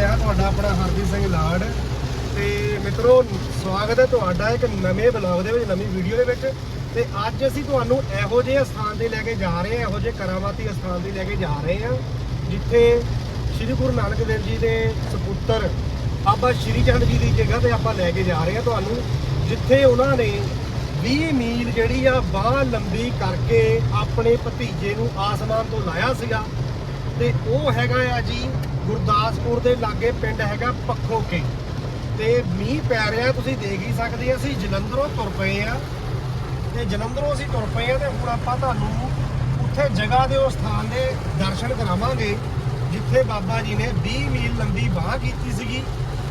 ਮੈਂ ਤੁਹਾਡਾ ਆਪਣਾ ਹਰਦੀਪ ਸਿੰਘ ਲਾੜ ਤੇ ਮਿੱਤਰੋ, ਸਵਾਗਤ ਹੈ ਤੁਹਾਡਾ ਇੱਕ ਨਵੇਂ ਬਲੌਗ ਦੇ ਵਿੱਚ, ਨਵੀਂ ਵੀਡੀਓ ਦੇ ਵਿੱਚ। ਤੇ ਅੱਜ ਅਸੀਂ ਤੁਹਾਨੂੰ ਇਹੋ ਜਿਹੇ ਸਥਾਨ ਤੇ ਲੈ ਕੇ ਜਾ ਰਹੇ ਹਾਂ, ਇਹੋ ਜਿਹੇ ਕਰਾਮਾਤੀ ਸਥਾਨ ਤੇ ਲੈ ਕੇ ਜਾ ਰਹੇ ਹਾਂ, ਜਿੱਥੇ ਸ੍ਰੀ ਗੁਰੂ ਨਾਨਕ ਦੇਵ ਜੀ ਦੇ ਸਪੁੱਤਰ ਬਾਬਾ ਸ਼੍ਰੀ ਚੰਦ ਜੀ ਦੀ ਜਗ੍ਹਾ ਤੇ ਆਪਾਂ ਲੈ ਕੇ ਜਾ ਰਹੇ ਹਾਂ ਤੁਹਾਨੂੰ, ਜਿੱਥੇ ਉਹਨਾਂ ਨੇ 20 ਮੀਲ ਜਿਹੜੀ ਆ ਬਾਹ ਲੰਬੀ ਕਰਕੇ ਆਪਣੇ ਭਤੀਜੇ ਨੂੰ ਆਸਮਾਨ ਤੋਂ ਲਾਇਆ ਸੀਗਾ। ਤੇ ਉਹ ਹੈਗਾ ਆ ਜੀ ਗੁਰਦਾਸਪੁਰ ਦੇ ਲਾਗੇ ਪਿੰਡ ਹੈਗਾ ਪੱਖੋਕੇ। ਤੇ ਮੀਂਹ ਪੈ ਰਿਹਾ, ਤੁਸੀਂ ਦੇਖ ਹੀ ਸਕਦੇ ਆ, ਅਸੀਂ ਜਲੰਧਰੋਂ ਤੁਰ ਪਏ ਆ। ਤੇ ਜਲੰਧਰੋਂ ਅਸੀਂ ਤੁਰ ਪਏ ਆ ਤੇ ਹੁਣ ਆਪਾਂ ਤੁਹਾਨੂੰ ਉੱਥੇ ਜਗ੍ਹਾ ਦੇ ਉਸ ਸਥਾਨ ਦੇ ਦਰਸ਼ਨ ਕਰਾਵਾਂਗੇ, ਜਿੱਥੇ ਬਾਬਾ ਜੀ ਨੇ 20 ਮੀਲ ਲੰਬੀ ਬਾਹ ਕੀਤੀ ਸੀਗੀ।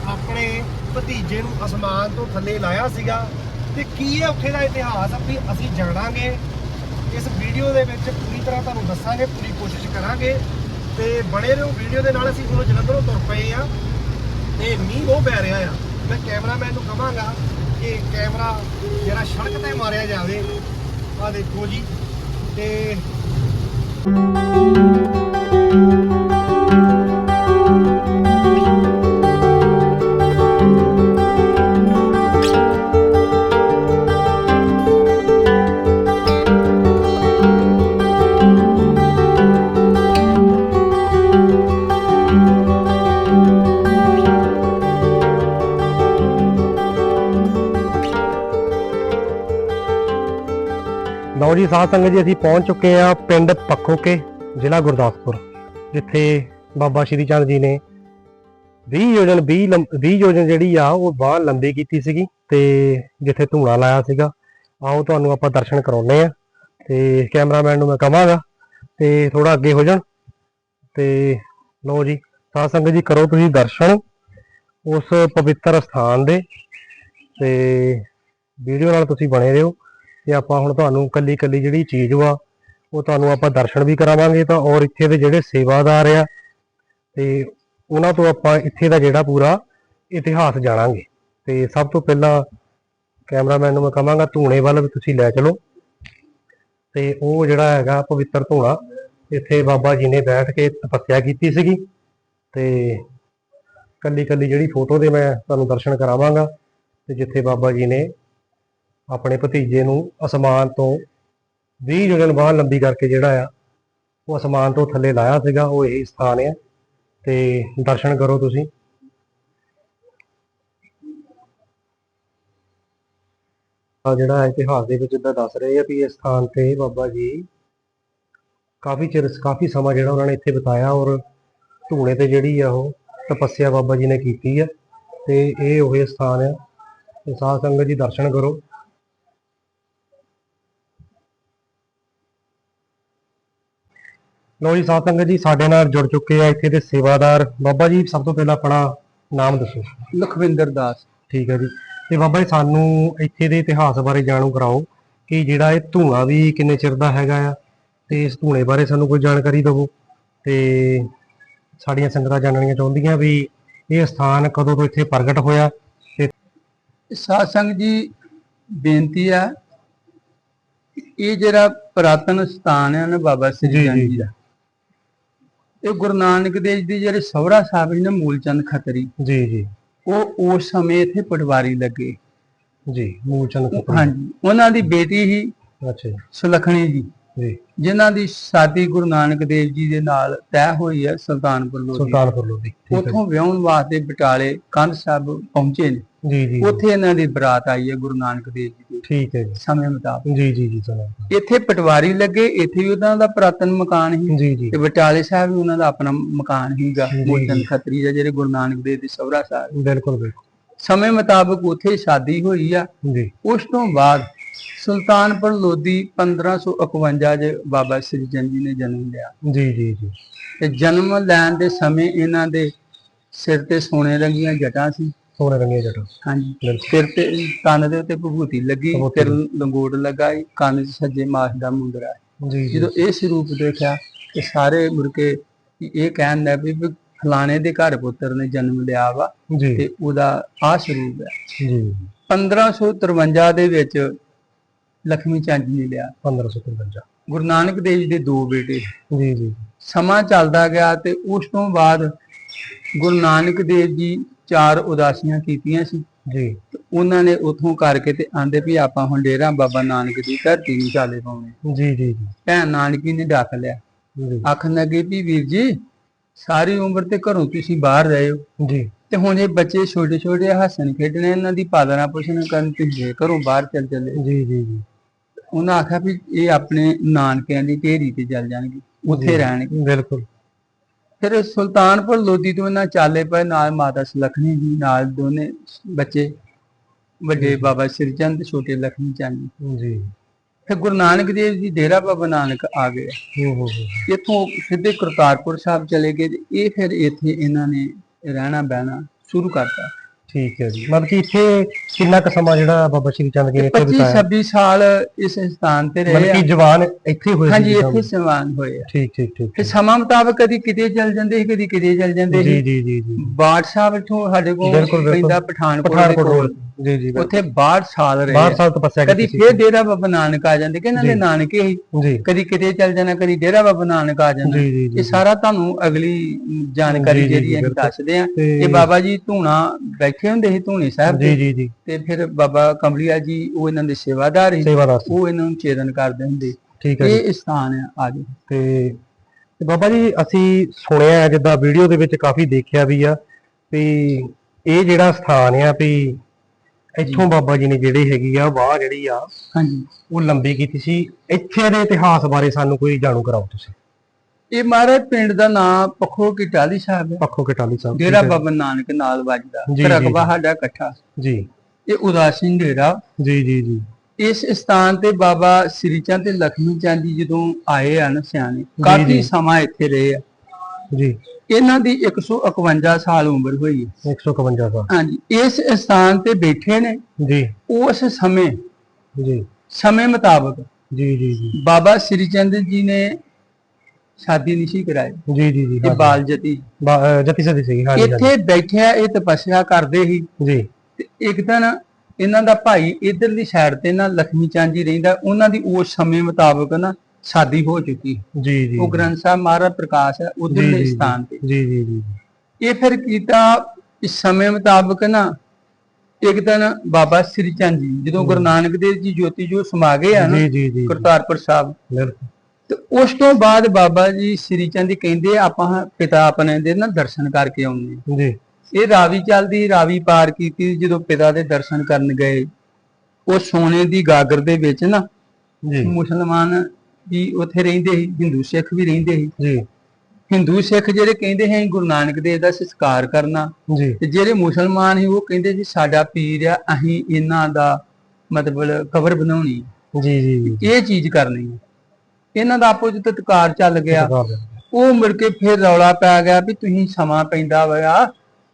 ਆਪਣੇ ਭਤੀਜੇ ਨੂੰ ਅਸਮਾਨ ਤੋਂ ਥੱਲੇ ਲਾਇਆ ਸੀਗਾ। ਤੇ ਕੀ ਹੈ ਉੱਥੇ ਦਾ ਇਤਿਹਾਸ, ਵੀ ਅਸੀਂ ਜਾਣਾਂਗੇ। ਇਸ ਵੀਡੀਓ ਦੇ ਵਿੱਚ ਪੂਰੀ ਤਰ੍ਹਾਂ ਤੁਹਾਨੂੰ ਦੱਸਾਂਗੇ, ਪੂਰੀ ਕੋਸ਼ਿਸ਼ ਕਰਾਂਗੇ। ਤੇ ਬਣੇ ਰਹੋ, ਵੀਡੀਓ ਦੇ ਨਾਲ ਅਸੀਂ ਹੁਣ ਜਲੰਧਰੋਂ ਤੁਰ ਪਏ ਆ ਤੇ ਮੀਂਹ ਬਹੁਤ ਪੈ ਰਿਹਾ ਆ। ਮੈਂ ਕੈਮਰਾਮੈਨ ਨੂੰ ਕਹਾਂਗਾ ਕਿ ਕੈਮਰਾ ਜਿਹੜਾ ਸੜਕ ਤੇ ਮਾਰਿਆ ਜਾਵੇ। ਆ ਦੇਖੋ ਜੀ ਤੇ ਲਓ ਜੀ, ਸਾਧ ਸੰਗਤ ਜੀ, ਅਸੀਂ ਪਹੁੰਚ ਚੁੱਕੇ ਆ ਪਿੰਡ ਪੱਖੋਕੇ, ਜ਼ਿਲ੍ਹਾ ਗੁਰਦਾਸਪੁਰ, ਜਿੱਥੇ ਬਾਬਾ ਸ਼੍ਰੀ ਚੰਦ ਜੀ ਨੇ 20 ਯੋਜਨ 20 ਲੰਬ- 20 ਯੋਜਨ ਜਿਹੜੀ ਆ, ਉਹ ਬਾਹ ਲੰਬੀ ਕੀਤੀ ਸੀਗੀ ਤੇ ਜਿੱਥੇ ਧੂਣਾ ਲਾਇਆ ਸੀਗਾ। ਆਓ, ਤੁਹਾਨੂੰ ਆਪਾਂ ਦਰਸ਼ਨ ਕਰਾਉਨੇ ਆ ਤੇ ਕੈਮਰਾਮੈਨ ਨੂੰ ਮੈਂ ਕਹਾਂਗਾ ਤੇ ਥੋੜਾ ਅੱਗੇ ਹੋ ਜਾਣ ਤੇ ਲਓ ਜੀ, ਸਾਧ ਸੰਗਤ ਜੀ, ਕਰੋ ਤੁਸੀਂ ਦਰਸ਼ਨ ਉਸ ਪਵਿੱਤਰ ਸਥਾਨ ਦੇ ਤੇ ਵੀਡੀਓ ਨਾਲ ਤੁਸੀਂ ਬਣੇ ਰਹੋ। ਤੇ ਆਪਾਂ ਹੁਣ ਤੁਹਾਨੂੰ ਕੱਲੀ ਕੱਲੀ ਜਿਹੜੀ ਚੀਜ਼ ਵਾ, ਉਹ ਤੁਹਾਨੂੰ ਆਪਾਂ ਦਰਸ਼ਨ ਵੀ ਕਰਾਵਾਂਗੇ ਤਾਂ ਔਰ ਇੱਥੇ ਦੇ ਜਿਹੜੇ ਸੇਵਾਦਾਰ ਆ, ਤੇ ਉਹਨਾਂ ਤੋਂ ਆਪਾਂ ਇੱਥੇ ਦਾ ਜਿਹੜਾ ਪੂਰਾ ਇਤਿਹਾਸ ਜਾਣਾਂਗੇ। ਤੇ ਸਭ ਤੋਂ ਪਹਿਲਾਂ ਕੈਮਰਾਮੈਨ ਨੂੰ ਮੈਂ ਕਹਾਂਗਾ ਧੂਣੇ ਵੱਲ ਵੀ ਤੁਸੀਂ ਲੈ ਚਲੋ। ਤੇ ਉਹ ਜਿਹੜਾ ਹੈਗਾ ਪਵਿੱਤਰ ਧੂਣਾ, ਇੱਥੇ ਬਾਬਾ ਜੀ ਨੇ ਬੈਠ ਕੇ ਤਪੱਸਿਆ ਕੀਤੀ ਸੀਗੀ। ਤੇ ਕੱਲੀ ਕੱਲੀ ਜਿਹੜੀ ਫੋਟੋ ਦੇ ਮੈਂ ਤੁਹਾਨੂੰ ਦਰਸ਼ਨ ਕਰਾਵਾਂਗਾ, ਤੇ ਜਿੱਥੇ ਬਾਬਾ ਜੀ ਨੇ ਆਪਣੇ ਭਤੀਜੇ ਨੂੰ ਅਸਮਾਨ ਤੋਂ 20 ਜੁਗਨ ਬਾਹ ਲੰਬੀ ਕਰਕੇ ਜਿਹੜਾ ਆ, ਉਹ ਅਸਮਾਨ ਤੋਂ ਥੱਲੇ ਲਾਇਆ ਸੀਗਾ, ਉਹ ਇਹੀ ਸਥਾਨ ਆ। ਤੇ ਦਰਸ਼ਨ ਕਰੋ ਤੁਸੀਂ। ਆ ਜਿਹੜਾ ਇਤਿਹਾਸ ਦੇ ਵਿੱਚ ਇਦਾਂ ਦੱਸ ਰਹੇ ਆ ਵੀ ਇਸ ਸਥਾਨ ਤੇ ਬਾਬਾ ਜੀ ਕਾਫੀ ਚਿਰ, ਕਾਫੀ ਸਮਾਂ ਜਿਹੜਾ ਉਹਨਾਂ ਨੇ ਇੱਥੇ ਬਿਤਾਇਆ ਔਰ ਧੂਣੇ ਤੇ ਜਿਹੜੀ ਆ ਉਹ ਤਪੱਸਿਆ ਬਾਬਾ ਜੀ ਨੇ ਕੀਤੀ ਆ। ਤੇ ਇਹ ਉਹ ਸਥਾਨ ਆ। ਤੇ ਸਾਧ ਸੰਗਤ ਜੀ ਦਰਸ਼ਨ ਕਰੋ। ਲੋ ਜੀ ਸਾਧ ਸੰਗਤ ਜੀ ਸਾਡੇ ਨਾਲ ਜੁੜ ਚੁੱਕੇ ਆ ਇੱਥੇ ਦੇ ਸੇਵਾਦਾਰ। ਬਾਬਾ ਜੀ ਸਭ ਤੋਂ ਪਹਿਲਾਂ ਆਪਣਾ ਨਾਮ ਦੱਸੋ। ਲਖਵਿੰਦਰ ਦਾਸ। ਠੀਕ ਹੈ ਜੀ। ਤੇ ਬਾਬਾ ਜੀ ਸਾਨੂੰ ਇੱਥੇ ਦੇ ਇਤਿਹਾਸ ਬਾਰੇ ਜਾਣੂ ਕਰਾਓ ਕਿ ਜਿਹੜਾ ਇਹ ਧੂਣਾ ਵੀ ਕਿੰਨੇ ਚਿਰ ਦਾ ਹੈਗਾ ਆ ਤੇ ਇਸ ਧੂਣੇ ਬਾਰੇ ਸਾਨੂੰ ਕੋਈ ਜਾਣਕਾਰੀ ਦਿਵੋ। ਤੇ ਸਾਡੀਆਂ ਸੰਗਤਾਂ ਜਾਣਨੀਆਂ ਚਾਹੁੰਦੀਆਂ ਵੀ ਇਹ ਸਥਾਨ ਕਦੋਂ ਤੋਂ ਇੱਥੇ ਪ੍ਰਗਟ ਹੋਇਆ ਤੇ ਸਾਧ ਸੰਗਤ ਜੀ ਬੇਨਤੀ ਆ ਇਹ ਜਿਹੜਾ ਪੁਰਾਤਨ ਸਥਾਨ ਹੈ ਨਾ ਬਾਬਾ ਸ੍ਰੀ। ਜੀ ਦਾ ਇਹ ਗੁਰੂ ਨਾਨਕ ਦੇਵ ਜੀ ਜਿਹੜੇ ਸਹੁਰਾ ਸਾਹਿਬ ਜੀ ਨੇ ਮੂਲਚੰਦ ਖੱਤਰੀ ਜੀ ਜੀ। ਉਹ ਉਸ ਸਮੇਂ ਇੱਥੇ ਪਟਵਾਰੀ ਲੱਗੇ। ਜੀ ਮੂਲਚੰਦ ਖੱਤਰੀ। ਹਾਂਜੀ ਉਹਨਾਂ ਦੀ ਬੇਟੀ ਹੀ ਅੱਛਾ ਸੁਲਖਣੀ ਜੀ। ਜੀ। ਜਿਨ੍ਹਾਂ ਦੀ ਸ਼ਾਦੀ ਗੁਰੂ ਨਾਨਕ ਦੇਵ ਜੀ ਦੇ ਨਾਲ ਤੈਅ ਹੋਈ ਹੈ ਸੁਲਤਾਨਪੁਰ ਲੋਧੀ। ਸੁਲਤਾਨਪੁਰ ਲੋਧੀ ਉੱਥੋਂ ਵਿਆਹਣ ਵਾਸਤੇ ਬਟਾਲੇ ਕੰਧ ਸਾਹਿਬ ਪਹੁੰਚੇ ਨੇ। ਜੀ ਜੀ ਉੱਥੇ ਇਹਨਾਂ ਦੀ ਬਰਾਤ ਆਈ ਹੈ ਗੁਰੂ ਨਾਨਕ ਦੇਵ ਜੀ ਦੇ ਠੀਕ ਹੈ ਜੀ। ਸਮੇਂ ਮੁਤਾਬਕ। ਜੀ ਜੀ ਜੀ ਸੁਣੋ ਇੱਥੇ ਪਟਵਾਰੀ ਲੱਗੇ ਇੱਥੇ ਵੀ ਉਹਨਾਂ ਦਾ ਪੁਰਾਤਨ ਮਕਾਨ ਸੀ। ਜੀ ਜੀ। ਤੇ ਬਟਾਲੇ ਸਾਹਿਬ ਵੀ ਉਹਨਾਂ ਦਾ ਆਪਣਾ ਮਕਾਨ ਸੀਗਾ ਜੀ, ਮੋਚਨ ਜੀ। ਖੱਤਰੀ ਦਾ ਜਿਹੜੇ ਗੁਰੂ ਨਾਨਕ ਦੇਵ ਦੇ ਸਹੁਰਾ ਸਾਹਿਬ। ਬਿਲਕੁਲ ਬਿਲਕੁਲ। ਸਮੇਂ ਮੁਤਾਬਕ ਉੱਥੇ ਸ਼ਾਦੀ ਹੋਈ ਆ। ਜੀ। ਉਸ ਤੋਂ ਬਾਅਦ ਸੁਲਤਾਨਪੁਰ ਲੋਧੀ 1551 ਚ ਬਾਬਾ ਸ੍ਰੀ ਚੰਦ ਜੀ ਨੇ ਜਨਮ ਲਿਆ। ਜੀ ਜੀ ਜੀ। ਤੇ ਜਨਮ ਲੈਣ ਦੇ ਸਮੇਂ ਇਹਨਾਂ ਦੇ ਸਿਰ ਤੇ ਸੋਨੇ ਰੰਗੀਆਂ ਜਟਾਂ ਸੀ। ਸੋਨੇ ਰੰਗੀਆਂ ਜੱਟ। ਹਾਂਜੀ। ਸਿਰ ਤੇ ਕੰਨ ਦੇ ਉੱਤੇ ਭਭੂਤੀ ਲੱਗੀ ਫਿਰ ਲੰਗੋਟ ਲਗਾਈ ਕੰਨ 'ਚ ਸੱਜੇ ਮਾਸ ਦਾ ਮੁੰਦਰਾ ਜੀ ਜਦੋਂ ਇਹ ਸਰੂਪ ਦੇਖਿਆ ਤੇ ਸਾਰੇ ਮੁਰਕੇ ਇਹ ਕਹਿਣ ਲੱਗ ਪਏ ਵੀ ਫਲਾਣੇ ਦੇ ਘਰ ਪੁੱਤਰ ਨੇ ਜਨਮ ਲਿਆ ਵਾ ਤੇ ਉਹਦਾ ਆ ਸਰੂਪ ਹੈ। ਜੀ। 1553 ਦੇ ਵਿੱਚ ਲక్ష్ਮੀ ਚੰਦ ਜੀ ਨੇ ਲਿਆ। 1553 ਗੁਰੂ ਨਾਨਕ ਦੇਵ ਜੀ ਦੇ ਦੋ ਬੇਟੇ ਜੀ ਜੀ। ਸਮਾਂ ਚੱਲਦਾ ਗਿਆ ਤੇ ਉਸ ਤੋਂ ਬਾਅਦ ਗੁਰੂ ਨਾਨਕ ਦੇਵ ਜੀ ਚਾਰ ਉਦਾਸੀਆਂ ਕੀਤੀਆਂ ਸੀ। ਜੀ। ਤੇ ਉਹਨਾਂ ਨੇ ਉਥੋਂ ਕਰਕੇ ਤੇ ਆਂਦੇ ਵੀ ਆਪਾਂ ਹੁਣ ਡੇਰਾ ਬਾਬਾ ਨਾਨਕ ਦੀ ਧਰਤੀ ਨੂੰ ਚਾਲੇ ਪਾਉਣੇ। ਜੀ ਜੀ ਭੈਣ ਨਾਨਕੀ ਨੇ ਡੱਕ ਲਿਆ। ਜੀ। ਆਖਣ ਲੱਗੇ ਵੀ ਵੀਰ ਜੀ ਸਾਰੀ ਉਮਰ ਤੇ ਘਰੋਂ ਤੁਸੀਂ ਬਾਹਰ ਰਹੇ ਹੋ। ਜੀ। ਤੇ ਹੁਣ ਇਹ ਬੱਚੇ ਛੋਟੇ ਛੋਟੇ ਹੱਸਣ ਖੇਡਣੇ ਇਹਨਾਂ ਦੀ ਪਾਲਣਾ ਪੋਸ਼ਣ ਕਰਨ ਤੁਸੀਂ ਘਰੋਂ ਬਾਹਰ ਚੱਲ ਚੱਲੇ। ਜੀ ਜੀ ਜੀ। ਉਹਨਾਂ ਆਖਿਆ ਵੀ ਇਹ ਆਪਣੇ ਨਾਨਕਿਆਂ ਦੀ ਢੇਰੀ ਤੇ ਚੱਲ ਜਾਣਗੇ। ਉੱਥੇ ਰਹਿਣਗੇ। ਬਿਲਕੁਲ। ਫਿਰ ਸੁਲਤਾਨਪੁਰ ਲੋਧੀ ਤੋਂ ਇਹਨਾਂ ਚਾਲੇ ਪਏ ਨਾਲ ਮਾਤਾ ਸੁਲੱਖਣੀ ਜੀ ਨਾਲ ਦੋਨੇ ਬੱਚੇ ਵੱਡੇ ਬਾਬਾ ਸ੍ਰੀ ਚੰਦ ਤੇ ਛੋਟੇ ਲਖਮੀ ਚੰਦ ਜੀ। ਫਿਰ ਗੁਰੂ ਨਾਨਕ ਦੇਵ ਜੀ ਡੇਰਾ ਬਾਬਾ ਨਾਨਕ ਆ ਗਏ। ਇੱਥੋਂ ਸਿੱਧੇ ਕਰਤਾਰਪੁਰ ਸਾਹਿਬ ਚਲੇ ਗਏ ਇਹ ਫਿਰ ਇੱਥੇ ਇਹਨਾਂ ਨੇ ਰਹਿਣਾ ਬਹਿਣਾ ਸ਼ੁਰੂ ਕਰਤਾ। ਠੀਕ ਹੈ ਜੀ। ਮਤਲਬ ਕਿ ਇੱਥੇ ਕਿੰਨਾ ਕੁ ਸਮਾਂ ਜਿਹੜਾ ਬਾਬਾ ਸ਼੍ਰੀ ਚੰਦ ਜੀ ਨੇ ਇੱਥੇ 25 ਬਿਤਾਇਆ 26 ਸਾਲ ਇਸ ਸਥਾਨ ਤੇ ਰਹੇ ਮਤਲਬ ਆ। ਕਿ ਜਵਾਨ ਇੱਥੇ ਹੋਏ ਹਾਂਜੀ ਸੀ ਇੱਥੇ ਸਮਾਨ ਹੋਏ ਆ। ਠੀਕ ਠੀਕ ਠੀਕ ਫਿਰ ਸਮਾਂ ਮੁਤਾਬਕ ਕਦੀ ਕਿਤੇ ਚੱਲ ਜਾਂਦੇ ਸੀ ਕਦੀ ਕਿਤੇ ਚੱਲ ਜਾਂਦੇ ਜੀ ਸੀ। ਜੀ ਜੀ ਜੀ ਬਾੜ ਸਾਹਿਬ ਇੱਥੋਂ ਸਾਡੇ ਕੋਲ ਬਿਲਕੁਲ, ਬਿਲਕੁਲ। ਪੈਂਦਾ ਪਠਾਨਕੋਟ ਦੇ ਪਠਾਨਕੋਟ ਕੋਲ। ਜੀ ਜੀ। ਉੱਥੇ 62 ਸਾਲ ਰਹੇ ਬਾਹਰ ਆ। ਸਾਲ ਤਪੱਸਿਆ ਕਦੀ ਕੀਤੀ ਫੇਰ ਡੇਰਾ ਬਾਬਾ ਨਾਨਕ ਆ ਜਾਂਦੇ ਕਿ ਇਹਨਾਂ ਦੇ। ਨਾਨਕੇ ਹੀ। ਕਦੀ ਕਿਤੇ ਚੱਲ ਜਾਣਾ ਕਦੀ ਡੇਰਾ ਬਾਬਾ ਨਾਨਕ ਆ ਜਾਣਾ ਜੀ ਜੀ ਜੀ ਇਹ ਸਾਰਾ ਤੁਹਾਨੂੰ ਅਗਲੀ ਜਾਣਕਾਰੀ ਜਿਹੜੀ ਬਿਲਕੁਲ। ਦੱਸਦੇ ਆ ਤੇ- ਬਾਬਾ ਜੀ ਧੂਣਾ ਬੈਠੇ ਹੁੰਦੇ ਸੀ ਧੂਣੀ ਸਾਹਿਬ ਜੀ ਜੀ ਜੀ। ਤੇ ਫਿਰ ਬਾਬਾ ਕਮਲੀਆ ਜੀ ਉਹ ਇਹਨਾਂ ਦੇ ਸੇਵਾਦਾਰ ਸੀ। ਉਹ ਇਹਨਾਂ ਨੂੰ ਚੇਤਨ ਕਰਦੇ ਹੁੰਦੇ। ਠੀਕ ਹੈ ਇਹ ਸਥਾਨ ਆ ਆ ਜੀ ਤੇ ਬਾਬਾ ਜੀ ਅਸੀਂ ਸੁਣਿਆ ਹੈ, ਜਿੱਦਾਂ ਵੀਡੀਓ ਦੇ ਵਿੱਚ ਕਾਫੀ ਦੇਖਿਆ ਵੀ ਆ ਵੀ ਇਹ ਜਿਹੜਾ ਸਥਾਨ ਆ ਵੀ ਇੱਥੋਂ ਬਾਬਾ ਜੀ ਨੇ ਜਿਹੜੀ ਹੈਗੀ ਆ ਵਾਹ ਜਿਹੜੀ ਆ ਹਾਂਜੀ। ਉਹ ਲੰਬੀ ਕੀਤੀ ਸੀ। ਇੱਥੇ ਦੇ ਇਤਿਹਾਸ ਬਾਰੇ ਸਾਨੂੰ ਕੋਈ ਜਾਣੂ ਕਰਾਓ ਤੁਸੀਂ। ਇਹ ਮਹਾਰਾਜ ਪਿੰਡ ਦਾ ਨਾਮ ਪੱਖੋ ਕੀ ਟਾਲੀ ਸਾਹਿਬ ਹੈ। ਪੱਖੋ ਕਟਾਲੀ ਸਾਹਿਬ ਡੇਰਾ। ਬਾਬਾ ਨਾਨਕ ਨਾਲ ਵੱਜਦਾ। ਰਕਬਾ। ਸਾਡਾ ਇਕੱਠਾ। ਜੀ। ਇਹ ਉਦਾਸੀਨ ਡੇਰਾ। ਜੀ ਜੀ ਜੀ। ਇਸ ਸਥਾਨ ਤੇ ਬਾਬਾ ਸ੍ਰੀ ਚੰਦ ਤੇ ਲਖਮੀ ਚੰਦ ਜੀ ਜਦੋਂ ਆਏ ਹਨ ਸਿਆਣੇ ਕਾਫੀ। ਸਮਾਂ ਇੱਥੇ ਰਹੇ ਆ। ਜੀ। ਇਹਨਾਂ ਦੀ 151 ਸਾਲ ਉਮਰ ਹੋਈ ਹੈ। 151 ਸਾਲ। ਹਾਂਜੀ ਇਸ ਸਥਾਨ ਤੇ ਬੈਠੇ ਨੇ। ਜੀ। ਉਸ ਸਮੇਂ ਜੀ। ਸਮੇਂ ਮੁਤਾਬਕ ਜੀ ਜੀ ਜੀ। ਬਾਬਾ ਸ੍ਰੀ ਚੰਦ ਜੀ ਨੇ ਸ਼ਾਦੀ ਨਹੀਂ ਸੀ ਕਰਾਈ। ਜੀ ਜੀ ਜੀ। ਬਾਲ ਜਤੀ। ਜਤੀ ਸਦੀ ਸੀ ਹਾਂਜੀ। ਇੱਥੇ ਬੈਠਿਆ ਇਹ ਤਪੱਸਿਆ ਕਰਦੇ ਸੀ। ਜੀ। ਤੇ ਇੱਕ ਦਿਨ ਇਹਨਾਂ ਦਾ ਭਾਈ ਇਧਰਲੀ ਸਾਈਡ ਤੇ ਨਾ ਲਖਮੀ ਚੰਦ ਜੀ ਰਹਿੰਦਾ ਉਹਨਾਂ ਦੀ ਉਸ ਸਮੇਂ ਮੁਤਾਬਕ ਨਾ ਸ਼ਾਦੀ ਹੋ ਚੁੱਕੀ ਜੀ ਜੀ ਉਹ ਗ੍ਰੰਥ ਸਾਹਿਬ ਮਹਾਰਾਜ ਪ੍ਰਕਾਸ਼ ਹੈ ਉਧਰਲੇ ਸਥਾਨ ਤੇ। ਜੀ ਜੀ ਜੀ। ਇਹ ਫਿਰ ਕੀਤਾ ਇਸ ਸਮੇਂ ਮੁਤਾਬਕ ਨਾ ਇੱਕ ਦਿਨ ਬਾਬਾ ਸ੍ਰੀ ਚੰਦ ਜੀ ਜਦੋਂ ਗੁਰੂ ਨਾਨਕ ਦੇਵ ਜੀ ਜੋਤੀ ਜੋ ਸਮਾ ਗਏ ਆ ਨਾ ਕਰਤਾਰਪੁਰ ਸਾਹਿਬ। ਤੇ ਉਸ ਤੋਂ ਬਾਅਦ ਬਾਬਾ ਜੀ ਸ੍ਰੀ ਚੰਦ ਜੀ ਕਹਿੰਦੇ ਆਪਾਂ ਪਿਤਾ ਆਪਣੇ ਦੇ ਨਾ ਦਰਸ਼ਨ ਕਰਕੇ ਆਉਂਦੇ। ਜੀ। ਇਹ ਰਾਵੀ ਚੱਲਦੀ ਰਾਵੀ ਪਾਰ ਕੀਤੀ ਜਦੋਂ ਪਿਤਾ ਦੇ ਦਰਸ਼ਨ ਕਰਨ ਗਏ ਉਹ ਸੋਨੇ ਦੀ ਗਾਗਰ ਦੇ ਵਿੱਚ ਨਾ ਜੀ। ਮੁਸਲਮਾਨ ਵੀ ਉੱਥੇ ਰਹਿੰਦੇ ਸੀ ਹਿੰਦੂ ਸਿੱਖ ਵੀ ਰਹਿੰਦੇ ਸੀ। ਜੀ। ਹਿੰਦੂ ਸਿੱਖ ਜਿਹੜੇ ਕਹਿੰਦੇ ਹੈ ਗੁਰੂ ਨਾਨਕ ਦੇਵ ਦਾ ਸੰਸਕਾਰ ਕਰਨਾ। ਜੀ। ਤੇ ਜਿਹੜੇ ਮੁਸਲਮਾਨ ਸੀ ਉਹ ਕਹਿੰਦੇ ਜੀ ਸਾਡਾ ਪੀਰ ਆ ਅਸੀਂ ਇਹਨਾਂ ਦਾ ਮਤਲਬ ਕਬਰ ਬਣਾਉਣੀ ਜੀ ਜੀ ਜੀ। ਇਹ ਚੀਜ਼ ਕਰਨੀ ਹੈ ਇਹਨਾਂ ਦਾ ਆਪੋ ਚ ਤਤਕਾਰ ਚੱਲ ਗਿਆ। ਜੀ ਉਹ ਮੁੜ ਕੇ ਫਿਰ ਰੌਲਾ ਪੈ ਗਿਆ ਵੀ ਤੁਸੀਂ ਸਮਾਂ ਪੈਂਦਾ ਹੋਇਆ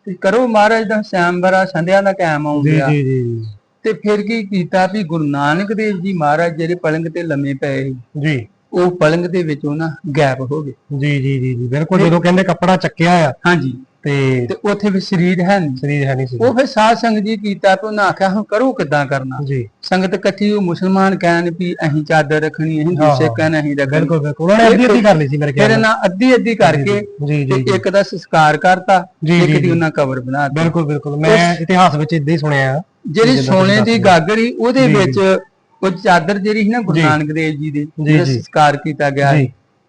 ਤੇ ਕਰੋ ਮਹਾਰਾਜ ਦਾ ਸੈਂਬਰਾ ਸੰਧਿਆ ਦਾ ਕਾਇਮ ਆਉਂਦਿਆ ਜੀ ਜੀ। ਤੇ ਫਿਰ ਕੀ ਕੀਤਾ ਵੀ ਗੁਰੂ ਨਾਨਕ ਦੇਵ ਜੀ ਮਹਾਰਾਜ ਜਿਹੜੇ ਪਲੰਗ ਤੇ ਲੰਮੇ ਪਏ ਸੀ ਜੀ। ਉਹ ਪਲੰਗ ਦੇ ਵਿੱਚੋਂ ਨਾ ਗਾਇਬ ਹੋ ਗਏ। ਜੀ ਜੀ ਜੀ ਜੀ ਬਿਲਕੁਲ। ਜਦੋਂ ਕਹਿੰਦੇ ਕੱਪੜਾ ਚੱਕਿਆ ਆ ਹਾਂਜੀ। ਤੇ ਤੇ ਉੱਥੇ ਵੀ ਸਰੀਰ ਹੈ ਨਹੀਂ। ਸਰੀਰ ਹੈ ਨਹੀਂ ਸੀ। ਉਹ ਫਿਰ ਸਾਧ ਸੰਗਤ ਜੀ ਕੀਤਾ ਤੇ ਉਹਨਾਂ ਆਖਿਆ ਹੁਣ ਕਰੋ ਕਿੱਦਾਂ ਕਰਨਾ? ਜੀ। ਸੰਗਤ ਇਕੱਠੀ ਉਹ ਮੁਸਲਮਾਨ ਕਹਿਣ ਵੀ ਅਸੀਂ ਚਾਦਰ ਰੱਖਣੀ ਹਾਂ, ਸਿੱਖ ਕਹਿਣ ਅਸੀਂ ਰੱਖਣੀ। ਬਿਲਕੁਲ ਬਿਲਕੁਲ। ਉਹਨਾਂ ਨੇ ਅੱਧੀ ਅੱਧੀ ਕਰ ਲਈ ਸੀ ਮੇਰੇ ਫਿਰ ਖਿਆਲ ਨਾਲ। ਇਹਨਾਂ ਅੱਧੀ ਅੱਧੀ ਕਰਕੇ ਜੀ। ਜੀ ਇੱਕ ਦਾ ਸੰਸਕਾਰ ਕਰਤਾ ਜੀ, ਇੱਕ ਦੀ। ਉਹਨਾਂ ਕਬਰ ਬਣਾਤੀ ਬਿਲਕੁਲ ਬਿਲਕੁਲ। ਮੈਂ ਇਤਿਹਾਸ ਵਿੱਚ ਇਦਾਂ ਹੀ ਸੁਣਿਆ ਜਿਹੜੀ ਸੋਨੇ ਦੀ ਗਾਗਰ ਉਹਦੇ। ਵਿੱਚ ਉਹ ਚਾਦਰ ਜਿਹੜੀ ਸੀ ਨਾ ਗੁਰੂ। ਨਾਨਕ ਦੇਵ ਜੀ ਦੀ ਜਿਹੜਾ। ਸੰਸਕਾਰ ਕੀਤਾ ਗਿਆ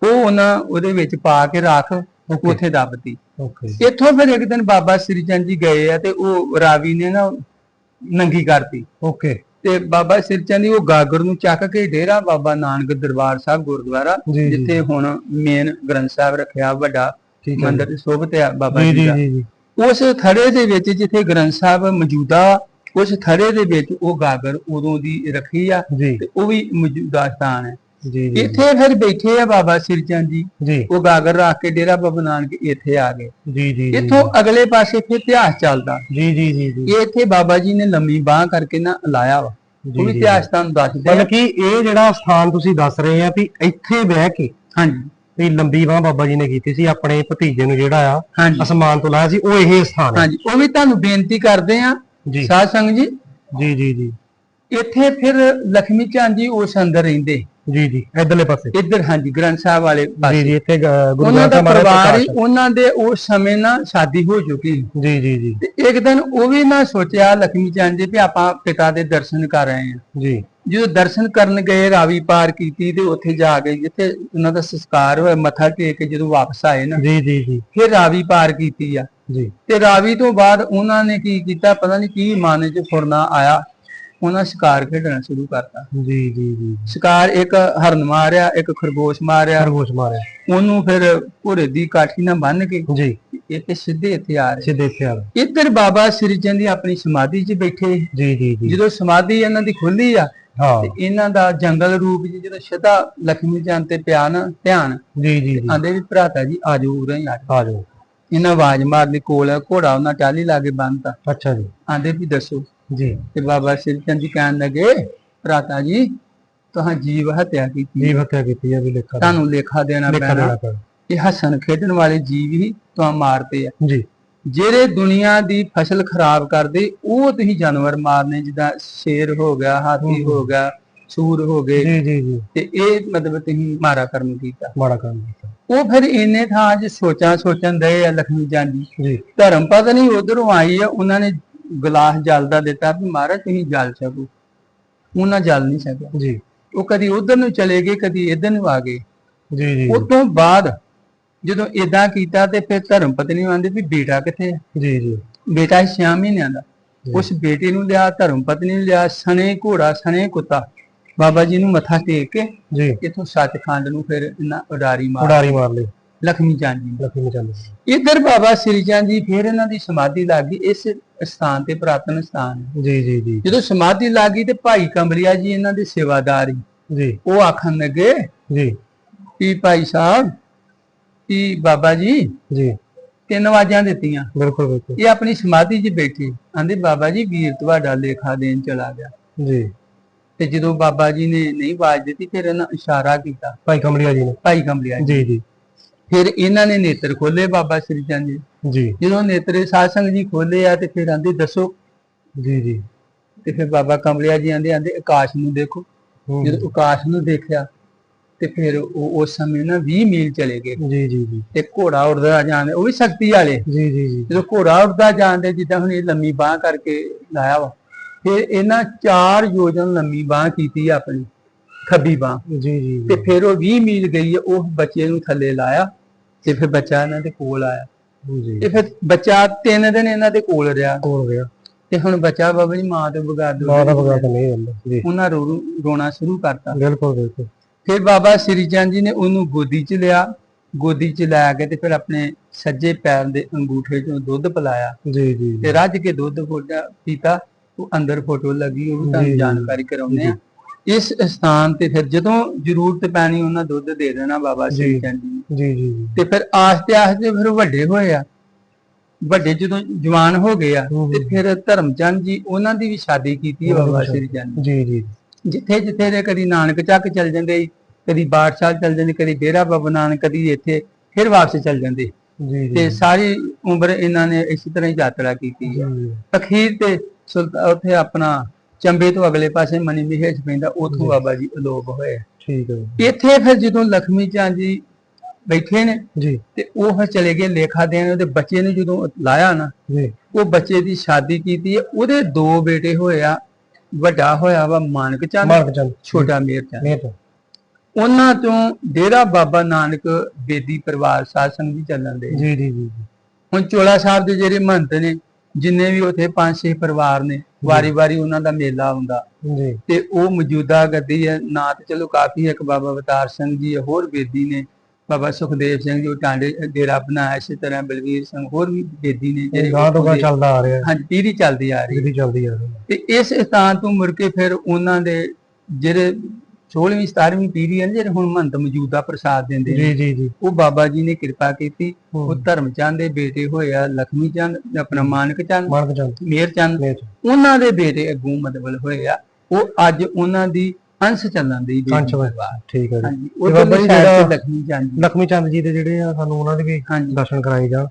ਉਹ ਉਹਨਾਂ ਉਹਦੇ ਵਿੱਚ ਪਾ ਕੇ ਰੱਖ। ਉੱਥੇ ਦੱਬਤੀ। ਓਕੇ ਇੱਥੋਂ ਫਿਰ ਇੱਕ ਦਿਨ ਬਾਬਾ ਸ੍ਰੀ ਚੰਦ ਜੀ ਗਏ ਆ ਤੇ ਉਹ ਰਾਵੀ ਨੇ ਨਾ ਨੰਗੀ ਕਰਤੀ। ਓਕੇ ਤੇ ਬਾਬਾ ਸ੍ਰੀ ਚੰਦ ਜੀ ਉਹ ਗਾਗਰ ਨੂੰ ਚੱਕ ਕੇ ਡੇਰਾ ਬਾਬਾ ਨਾਨਕ ਦਰਬਾਰ ਸਾਹਿਬ ਗੁਰਦੁਆਰਾ। ਜਿੱਥੇ ਹੁਣ ਮੇਨ ਗ੍ਰੰਥ ਸਾਹਿਬ ਰੱਖਿਆ ਵੱਡਾ ਹੈ ਮੰਦਿਰ ਸੋਭਤ ਆ ਬਾਬਾ ਜੀ ਦਾ। ਉਸ ਥੜੇ ਦੇ ਵਿੱਚ ਜਿੱਥੇ ਗ੍ਰੰਥ ਸਾਹਿਬ ਮੌਜੂਦਾ ਉਸ ਥੜੇ ਦੇ ਵਿੱਚ ਉਹ ਗਾਗਰ ਉਦੋਂ ਦੀ ਰੱਖੀ ਆ ਤੇ ਉਹ ਵੀ ਮੌਜੂਦਾ ਸਥਾਨ ਹੈ। ਜੀ ਜੀ ਇੱਥੇ ਫਿਰ ਬੈਠੇ ਆ ਬਾਬਾ ਸ੍ਰੀ ਚੰਦ ਜੀ। ਜੀ। ਉਹ ਗਾਗਰ ਰੱਖ ਕੇ ਡੇਰਾ ਬਾਬਾ ਨਾਨਕ ਇੱਥੇ ਆ ਗਏ। ਜੀ ਜੀ ਇੱਥੋਂ ਅਗਲੇ ਪਾਸੇ ਫਿਰ ਇਤਿਹਾਸ ਚੱਲਦਾ। ਜੀ ਜੀ ਜੀ ਜੀ। ਇਹ ਇੱਥੇ ਬਾਬਾ ਜੀ ਨੇ ਲੰਮੀ ਬਾਹ ਕਰਕੇ ਨਾ ਲਾਇਆ ਵਾ। ਉਹ ਵੀ ਇਤਿਹਾਸ ਤੁਹਾਨੂੰ ਦੱਸਦੇ ਆ। ਮਤਲਬ ਕਿ ਇਹ ਜਿਹੜਾ ਸਥਾਨ ਤੁਸੀਂ ਦੱਸ ਰਹੇ ਆ ਵੀ ਇੱਥੇ ਬਹਿ ਕੇ ਹਾਂਜੀ। ਵੀ ਲੰਬੀ ਬਾਹ ਬਾਬਾ ਜੀ ਨੇ ਕੀਤੀ ਸੀ ਆਪਣੇ ਭਤੀਜੇ ਨੂੰ ਜਿਹੜਾ ਆ ਅਸਮਾਨ ਤੋਂ ਲਾਇਆ ਸੀ ਉਹ ਇਹ ਸਥਾਨ ਹੈ। ਹਾਂਜੀ। ਉਹ ਵੀ ਤੁਹਾਨੂੰ ਬੇਨਤੀ ਕਰਦੇ ਆ। ਸਾਧ ਸੰਗਤ ਜੀ। ਜੀ ਜੀ ਜੀ। ਇੱਥੇ ਫਿਰ ਲਖਮੀ ਚੰਦ ਜੀ ਉਸ ਅੰਦਰ ਰਹਿੰਦੇ। ਜੀ ਜੀ ਇਧਰਲੇ ਪਾਸੇ। ਇੱਧਰ ਹਾਂਜੀ ਗ੍ਰੰਥ ਸਾਹਿਬ ਵਾਲੇ ਜੀ ਪਾਸੇ। ਜੀ ਇੱਥੇ ਗ- ਗੁਰੂ ਉਹਨਾਂ ਗ੍ਰੰਥ ਦਾ ਸਾਹਿਬ ਮਹਾਰਾਜ ਪਰਿਵਾਰ ਹੀ ਪ੍ਰਕਾਸ਼ ਉਹਨਾਂ ਦੇ ਉਸ ਸਮੇਂ ਨਾ ਸ਼ਾਦੀ ਹੋ ਚੁੱਕੀ ਸੀ। ਜੀ ਜੀ ਜੀ। ਤੇ ਇੱਕ ਦਿਨ ਉਹ ਵੀ ਨਾ ਸੋਚਿਆ ਲక్ష్ਮੀ ਚੰਦ ਜੀ ਵੀ ਆਪਾਂ ਪਿਤਾ ਦੇ ਦਰਸ਼ਨ ਕਰ ਰਹੇ ਹਾਂ। ਜੀ। ਜਦੋਂ ਦਰਸ਼ਨ ਕਰਨ ਗਏ ਰਾਵੀ ਪਾਰ ਕੀਤੀ ਤੇ ਉੱਥੇ ਜਾ ਕੇ ਜਿੱਥੇ ਉਹਨਾਂ ਦਾ ਸੰਸਕਾਰ ਹੋਇਆ ਮੱਥਾ ਟੇਕ ਕੇ ਜਦੋਂ ਵਾਪਸ ਆਏ ਨਾ ਜੀ ਜੀ ਜੀ। ਫਿਰ ਰਾਵੀ ਪਾਰ ਕੀਤੀ ਆ। ਜੀ। ਤੇ ਰਾਵੀ ਤੋਂ ਬਾਅਦ ਉਹਨਾਂ ਨੇ ਕੀ ਕੀਤਾ ਪਤਾ ਨਹੀਂ ਕੀ ਮਨ 'ਚ ਫੁਰਨਾ ਆਇਆ। ਉਹਨਾਂ ਸ਼ਿਕਾਰ ਖੇਡਣਾ ਸ਼ੁਰੂ ਕਰਤਾ। ਜੀ ਜੀ ਜੀ। ਸ਼ਿਕਾਰ ਇੱਕ ਹਰਨ ਮਾਰਿਆ ਇੱਕ ਖਰਗੋਸ਼ ਮਾਰਿਆ। ਖਰਗੋਸ਼ ਮਾਰਿਆ। ਉਹਨੂੰ ਫਿਰ ਘੋੜੇ ਦੀ ਕਾਠੀ ਨਾਲ ਬੰਨ੍ਹ ਕੇ ਜੀ। ਇਹ ਤੇ ਸਿੱਧੇ ਇੱਥੇ ਆ ਰਹੇ। ਸਿੱਧੇ ਖਿਆਲ ਇੱਧਰ ਬਾਬਾ ਸ੍ਰੀ ਚੰਦ ਜੀ ਆਪਣੀ ਸਮਾਧੀ 'ਚ ਬੈਠੇ। ਜੀ ਜੀ ਜੀ। ਜਦੋਂ ਸਮਾਧੀ ਇਹਨਾਂ ਦੀ ਖੁੱਲੀ ਆ ਹਾਂ। ਤੇ ਇਹਨਾਂ ਦਾ ਜੰਗਲ ਰੂਪ ਜੀ ਜਦੋਂ ਸ਼ਦਾ ਲక్ష్ਮੀ ਚੰਦ ਤੇ ਪਿਆ ਨਾ ਧਿਆਨ ਜੀ ਜੀ ਜੀ। ਆਂਦੇ ਵੀ ਭਰਾਤਾ ਜੀ ਆਜੋ ਉਰੇ ਹੀ ਆਜੋ। ਇਹਨਾਂ ਆਵਾਜ਼ ਮਾਰਨੀ ਕੋਲ ਘੋੜਾ ਉਹਨਾਂ ਟਾਲੀ ਲਾ ਕੇ ਬੰਨਤਾ ਅੱਛਾ ਜੀ। ਆਂਦੇ ਵੀ ਦੱਸੋ। ਜੀ। ਤੇ ਬਾਬਾ ਸ੍ਰੀ ਚੰਦ ਜੀ ਕਹਿਣ ਲੱਗੇ ਭਰਾਤਾ ਜੀ ਤੁਹਾਂ ਜੀਵ ਹੱਤਿਆ ਕੀਤੀ ਜੀਵ ਹੱਤਿਆ ਕੀਤੀ ਹੈ ਵੀ ਲੇਖਾ ਤੁਹਾਨੂੰ ਲੇਖਾ ਦੇਣਾ ਪੈਣਾ। ਇਹ ਹੱਸਣ ਖੇਡਣ ਵਾਲੇ ਜੀਵ ਹੀ ਤੁਹਾਂ ਮਾਰਤੇ ਆ। ਜੀ। ਜਿਹੜੇ ਦੁਨੀਆ ਦੀ ਫਸਲ ਖਰਾਬ ਕਰਦੇ ਉਹ ਤੁਸੀਂ ਜਾਨਵਰ ਮਾਰਨੇ ਜਿੱਦਾਂ ਸ਼ੇਰ ਹੋ ਗਿਆ ਹਾਥੀ ਹੋ। ਗਿਆ ਸੂਰ ਹੋ ਗਏ। ਜੀ ਜੀ ਜੀ। ਤੇ ਇਹ ਮਤਲਬ ਤੁਸੀਂ ਮਾਰਾ ਕਰਨ ਕੀਤਾ। ਮਾੜਾ ਕੰਮ ਕੀਤਾ। ਉਹ ਫਿਰ ਇੰਨੇ ਥਾਂ 'ਚ ਸੋਚਾਂ ਸੋਚਣ ਦੇ ਆ ਲਖਮੀ ਜਾਂਦੀ। ਜੀ। ਧਰਮ ਪਤਾ ਨਹੀਂ ਉਧਰੋਂ ਆਈ ਆ ਉਹਨਾਂ ਨੇ ਗਲਾਸ ਜਲ ਦਾ ਦਿੱਤਾ ਵੀ ਮਹਾਰਾਜ ਤੁਸੀਂ ਜਲ ਸਕੋ। ਉਹਨਾਂ ਜਲ ਨਹੀਂ ਸਕਿਆ। ਜੀ। ਉਹ ਕਦੀ ਉਧਰ ਨੂੰ ਚਲੇ ਗਏ ਕਦੀ ਇਧਰ ਨੂੰ ਆ ਗਏ। ਜੀ ਜੀ। ਉਸ ਤੋਂ ਬਾਅਦ ਜਦੋਂ ਇਦਾਂ ਕੀਤਾ ਤੇ ਫਿਰ ਧਰਮ ਪਤਨੀ ਆਂਦੇ ਵੀ ਬੇਟਾ ਕਿੱਥੇ ਹੈ ਜੀ ਜੀ। ਬੇਟਾ 6 ਮਹੀਨਿਆਂ ਦਾ। ਉਸ ਬੇਟੇ ਨੂੰ ਲਿਆ ਧਰਮ ਪਤਨੀ ਨੂੰ ਲਿਆ ਸਣੇ ਘੋੜਾ ਸਣੇ ਕੁੱਤਾ। ਬਾਬਾ ਜੀ ਨੂੰ ਮੱਥਾ ਟੇਕ ਕੇ ਜੀ। ਇਥੋਂ ਸੱਚਖੰਡ ਨੂੰ ਫਿਰ ਇਹਨਾਂ ਉਡਾਰੀ ਮਾਰ ਉਡਾਰੀ ਮਾਰ ਲਈ। ਲਖਮੀ ਚੰਦ ਜੀ। ਲక్ష్ਮੀ ਚੰਦ ਇਧਰ ਬਾਬਾ ਸ੍ਰੀ ਚੰਦ ਜੀ ਫਿਰ ਇਹਨਾਂ ਦੀ ਸਮਾਧੀ ਲੱਗ ਗਈ ਇਸ ਸਥਾਨ ਤੇ ਪ੍ਰਾਤਨ ਸਥਾਨ। ਜੀ ਜੀ ਜੀ। ਜਦੋਂ ਸਮਾਧੀ ਲੱਗ ਗਈ ਤੇ ਭਾਈ ਕੰਬਲੀਆ ਜੀ ਇਹਨਾਂ ਦੇ ਸੇਵਾਦਾਰ ਜੀ। ਉਹ ਆਖਣ ਲੱਗੇ ਜੀ। ਵੀ ਭਾਈ ਸਾਹਿਬ ਵੀ ਬਾਬਾ ਜੀ ਜੀ। ਤਿੰਨ ਆਵਾਜ਼ਾਂ ਦਿੱਤੀਆਂ। ਬਿਲਕੁਲ ਬਿਲਕੁਲ। ਇਹ ਆਪਣੀ ਸਮਾਧੀ 'ਚ ਬੈਠੇ। ਆਂਦੇ ਬਾਬਾ ਜੀ ਵੀਰ ਤੁਹਾਡਾ ਲੇਖਾ ਦੇਣ ਚਲਾ ਗਿਆ। ਜੀ। ਤੇ ਜਦੋਂ ਬਾਬਾ ਜੀ ਨੇ ਨਹੀਂ ਆਵਾਜ਼ ਦਿੱਤੀ ਫਿਰ ਇਹਨਾਂ ਇਸ਼ਾਰਾ ਕੀਤਾ। ਭਾਈ ਕਮਲੀਆ ਜੀ ਨੇ। ਭਾਈ ਕੰਬਲੀਆ ਜੀ। ਜੀ ਜੀ। ਫਿਰ ਇਹਨਾਂ ਨੇ ਨੇਤਰ ਖੋਲੇ ਬਾਬਾ ਸ੍ਰੀ ਚੰਦ ਜੀ। ਜੀ। ਜਦੋਂ ਨੇਤਰੇ ਸਾਧ ਸੰਗਤ ਜੀ ਖੋਲੇ ਆ ਤੇ ਫਿਰ ਆਂਦੇ ਦੱਸੋ। ਜੀ ਜੀ। ਤੇ ਫਿਰ ਬਾਬਾ ਕੰਬਲੀਆ ਜੀ ਆਂਦੇ ਆਂਦੇ ਆਕਾਸ਼ ਨੂੰ ਦੇਖੋ। ਜਦੋਂ ਆਕਾਸ਼ ਨੂੰ ਦੇਖਿਆ ਤੇ ਫਿਰ ਉਹ ਉਸ ਸਮੇਂ ਨਾ 20 ਮੀਲ ਚਲੇ ਗਏ। ਜੀ ਜੀ ਜੀ। ਤੇ ਘੋੜਾ ਉੜਦਾ ਜਾਂਦੇ ਉਹ ਵੀ ਸ਼ਕਤੀ ਵਾਲੇ। ਜੀ ਜੀ ਜੀ। ਜਦੋਂ ਘੋੜਾ ਉੱਡਦਾ ਜਾਂਦੇ ਜਿੱਦਾਂ ਹੁਣ ਇਹ ਲੰਮੀ ਬਾਹ ਕਰਕੇ ਲਾਇਆ ਵਾ ਫਿਰ ਇਹਨਾਂ 4 ਯੋਜਨ ਲੰਮੀ ਬਾਹ ਕੀਤੀ ਆਪਣੀ ਖੱਬੀ ਬਾਹ। ਜੀ ਜੀ ਤੇ ਫਿਰ ਉਹ 20 ਮੀਲ ਗਈ ਉਹ ਬੱਚੇ ਨੂੰ ਥੱਲੇ ਲਾਇਆ। ਤੇ ਫਿਰ ਬੱਚਾ ਇਹਨਾਂ ਦੇ ਕੋਲ ਆਇਆ। ਜੀ ਤੇ ਫਿਰ ਬੱਚਾ ਤਿੰਨ ਦਿਨ ਇਹਨਾਂ ਦੇ ਕੋਲ ਰਿਹਾ। ਕੋਲ ਗਿਆ ਤੇ ਹੁਣ ਬੱਚਾ ਬਾਬਾ ਜੀ ਮਾਂ ਤੋਂ ਬਗਾਰ ਦੋ ਮਾਂ ਦਾ ਬਗਾਰ ਨਹੀਂ ਹੁੰਦਾ ਜੀ। ਉਹਨਾਂ ਰੋ ਰੋਣਾ ਸ਼ੁਰੂ ਕਰਤਾ। ਬਿਲਕੁਲ ਬਿਲਕੁਲ। ਫਿਰ ਬਾਬਾ ਸ੍ਰੀ ਚੰਦ ਜੀ ਨੇ ਉਹਨੂੰ ਗੋਦੀ 'ਚ ਲਿਆ। ਗੋਦੀ 'ਚ ਲੈ ਕੇ ਤੇ ਫਿਰ ਆਪਣੇ ਸੱਜੇ ਪੈਰ ਦੇ ਅੰਗੂਠੇ 'ਚੋਂ ਦੁੱਧ ਪਿਲਾਇਆ। ਜੀ ਜੀ ਤੇ ਰੱਜ ਕੇ ਦੁੱਧ ਫੋਟਾ ਪੀਤਾ। ਉਹ ਅੰਦਰ ਫੋਟੋ ਲੱਗੀ ਉਹ ਤੁਹਾਨੂੰ। ਜਾਣਕਾਰੀ ਕਰਾਉਂਦੇ ਆ ਇਸ ਸਥਾਨ ਤੇ ਫਿਰ ਜਦੋਂ ਜ਼ਰੂਰਤ ਪੈਣੀ ਉਹਨਾਂ ਦੁੱਧ ਦੇ ਦੇਣਾ ਬਾਬਾ ਸ੍ਰੀ ਜੀ। ਚੰਦ ਜੀ ਤੇ ਫਿਰ ਆਸਤੇ ਆਸਤੇ ਫਿਰ ਵੱਡੇ ਹੋਏ ਆ। ਵੱਡੇ ਜਦੋਂ ਜਵਾਨ ਹੋ ਗਏ ਆ। ਤੇ ਫਿਰ ਧਰਮਚੰਦ ਜੀ ਉਹਨਾਂ ਦੀ ਵੀ ਸ਼ਾਦੀ ਕੀਤੀ ਬਾਬਾ ਸ੍ਰੀ ਚੰਦ ਜੀ। ਜੀ। ਜਿੱਥੇ ਜਿੱਥੇ ਦੇ ਕਦੀ ਨਾਨਕ ਚੱਕ ਚੱਲ ਜਾਂਦੇ ਕਦੀ ਬਾਦਸ਼ਾਹ ਚੱਲ ਜਾਂਦੇ ਕਦੀ ਡੇਰਾ ਬਾਬਾ ਨਾਨਕ ਕਦੀ ਇੱਥੇ ਫਿਰ ਵਾਪਸ ਚੱਲ ਜਾਂਦੇ। ਜੀ ਤੇ ਸਾਰੀ ਉਮਰ ਇਹਨਾਂ ਨੇ ਇਸੇ ਤਰ੍ਹਾਂ ਹੀ ਯਾਤਰਾ ਕੀਤੀ ਹੈ ਅਖੀਰ ਤੇ ਉੱਥੇ ਆਪਣਾ ਚੰਬੇ ਤੋਂ ਅਗਲੇ ਪਾਸੇ ਮਨੀ ਮਹੇਸ਼ ਪੈਂਦਾ ਉੱਥੋਂ ਬਾਬਾ ਜੀ ਅਲੋਪ ਹੋਏ। ਠੀਕ ਹੈ। ਇੱਥੇ ਫਿਰ ਜਦੋਂ ਲਖਮੀ ਚੰਦ ਜੀ ਬੈਠੇ ਨੇ ਜੀ। ਤੇ ਉਹ ਫਿਰ ਚਲੇ ਗਏ ਲੇਖਾ ਦੇਣ ਉਹਦੇ ਬੱਚੇ ਨੂੰ ਜਦੋਂ ਲਾਇਆ ਨਾ ਜੀ। ਉਹ ਬੱਚੇ ਦੀ ਸ਼ਾਦੀ ਕੀਤੀ ਹੈ ਉਹਦੇ ਦੋ ਬੇਟੇ ਹੋਏ ਆ ਵੱਡਾ ਹੋਇਆ ਵਾ ਮਾਨਕ ਚੰਦ ਮਾਰਕ ਚੰਦ ਛੋਟਾ ਮੇਰ ਚੰਦ। ਮਿਹਰ ਤੋਂ ਉਹਨਾਂ ਤੋਂ ਡੇਰਾ ਬਾਬਾ ਨਾਨਕ ਬੇਦੀ ਪਰਿਵਾਰ ਸਾਧ ਜੀ ਚੱਲਣ ਦੇ। ਜੀ ਜੀ ਜੀ ਹੁਣ ਚੋਲਾ ਸਾਹਿਬ ਦੇ ਜਿਹੜੇ ਮਹੰਤ ਨੇ ਜਿੰਨੇ ਵੀ ਉੱਥੇ ਪੰਜ ਛੇ ਪਰਿਵਾਰ ਨੇ ਵਾਰੀ-ਵਾਰੀ ਉਹਨਾਂ ਦਾ ਮੇਲਾ ਜੀ। ਤੇ ਉਹ ਮੌਜੂਦਾ ਗੱਦੀ ਹੈ। ਨਾ ਤੇ ਚਲੋ ਕਾਫੀ ਇੱਕ ਬਾਬਾ ਅਵਤਾਰ ਸਿੰਘ ਜੀ ਹੋਰ ਬੇਦੀ ਨੇ। ਬਾਬਾ ਸੁਖਦੇਵ ਸਿੰਘ ਜੀ ਟਾਂਡੇ ਡੇਰਾ ਬਣਾਇਆ ਇਸੇ ਤਰ੍ਹਾਂ ਬਲਵੀਰ ਸਿੰਘ ਹੋਰ ਵੀ ਬੇਦੀ ਨੇ ਇਹ ਗਾਂ ਤੋਂ ਗਾਂ ਚੱਲਦਾ ਆ ਰਿਹਾ। ਹੈ ਪੀੜੀ ਚੱਲਦੀ ਆ ਰਹੀ ਹੈ। ਜਿਹੜੀ ਚੱਲਦੀ ਆ ਰਹੀ ਹੈ। ਤੇ ਇਸ ਸਥਾਨ ਤੋਂ ਮੁੜ ਕੇ ਫਿਰ ਉਹਨਾਂ ਦੇ ਜਿਹੜੇ 16ਵੀਂ 17ਵੀਂ ਪੀੜ੍ਹੀ ਹੈ ਨਾ, ਜਿਹੜੇ ਹੁਣ ਮਹੰਤ ਮੌਜੂਦਾ ਪ੍ਰਸਾਦ ਦਿੰਦੇ ਜੀ ਜੀ ਜੀ। ਉਹ ਬਾਬਾ ਜੀ ਨੇ ਕਿਰਪਾ ਕੀਤੀ। ਉਹ ਧਰਮਚੰਦ ਦੇ ਬੇਟੇ ਹੋਏ ਆ ਲਖਮੀ ਚੰਦ ਆਪਣਾ ਮਾਨਕ ਚੰਦ ਮਾਰਕ ਚੰਦ ਮੇਰ ਚੰਦ ਉਹਨਾਂ ਦੇ ਬੇਟੇ ਅੱਗੋਂ ਮਤਲਬ ਹੋਏ ਆ। ਉਹ ਅੱਜ ਉਹਨਾਂ ਦੀ ਅੰਸ਼ ਚੱਲਣ ਦੀ ਅੰਸ਼। ਠੀਕ ਹੈ ਜੀ। ਉਹ ਬਾਬਾ ਜੀ ਜਿਹੜਾ ਲਖਮੀ ਚੰਦ। ਲਖਮੀ ਚੰਦ ਜੀ ਦੇ ਜਿਹੜੇ ਆ ਸਾਨੂੰ ਉਹਨਾਂ ਦੇ ਵੀ ਦਰਸ਼ਨ ਕਰਾਏ ਜਾਣ।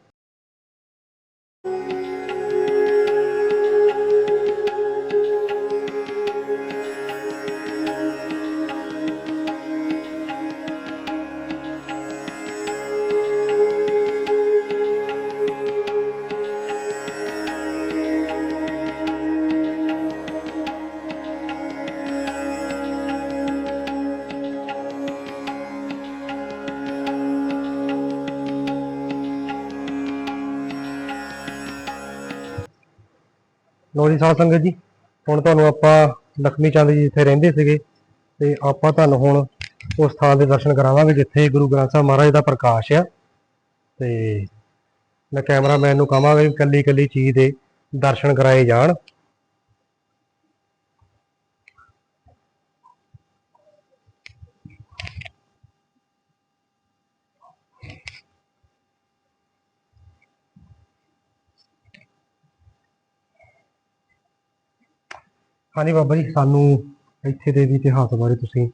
ਲੋ ਜੀ ਸਾਧ ਸੰਗਤ ਜੀ, ਹੁਣ ਤੁਹਾਨੂੰ ਆਪਾਂ ਲਖਮੀ ਚੰਦ ਜੀ ਜਿੱਥੇ ਰਹਿੰਦੇ ਸੀਗੇ ਤੇ ਆਪਾਂ ਤੁਹਾਨੂੰ ਹੁਣ ਉਸ ਥਾਂ ਦੇ ਦਰਸ਼ਨ ਕਰਾਵਾਂਗੇ ਜਿੱਥੇ ਗੁਰੂ ਗ੍ਰੰਥ ਸਾਹਿਬ ਮਹਾਰਾਜ ਦਾ ਪ੍ਰਕਾਸ਼ ਆ। ਤੇ ਮੈਂ ਕੈਮਰਾਮੈਨ ਨੂੰ ਕਹਾਂਗਾ ਵੀ ਕੱਲੀ ਕੱਲੀ ਚੀਜ਼ ਦੇ ਦਰਸ਼ਨ ਕਰਾਏ ਜਾਣ। ਹਾਂਜੀ ਬਾਬਾ ਜੀ ਸਾਨੂੰ ਇੱਥੇ ਦੇ ਵੀ ਇਤਿਹਾਸ ਬਾਰੇ ਤੁਸੀਂ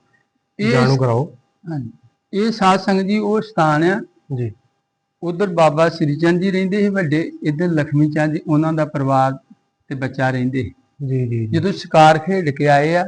ਇਹ ਜਾਣੂ ਕਰਾਓ। ਹਾਂਜੀ। ਇਹ ਸਾਧ ਸੰਗਤ ਜੀ ਉਹ ਸਥਾਨ ਆ। ਜੀ। ਉਧਰ ਬਾਬਾ ਸ੍ਰੀ ਚੰਦ ਜੀ ਰਹਿੰਦੇ ਸੀ ਵੱਡੇ। ਇੱਧਰ ਲక్ష్ਮੀ ਚੰਦ ਜੀ ਉਹਨਾਂ ਦਾ ਪਰਿਵਾਰ ਤੇ ਬੱਚਾ ਰਹਿੰਦੇ ਸੀ। ਜੀ ਜੀ ਜੀ। ਜਦੋਂ ਸ਼ਿਕਾਰ ਖੇਡ ਕੇ ਆਏ ਆ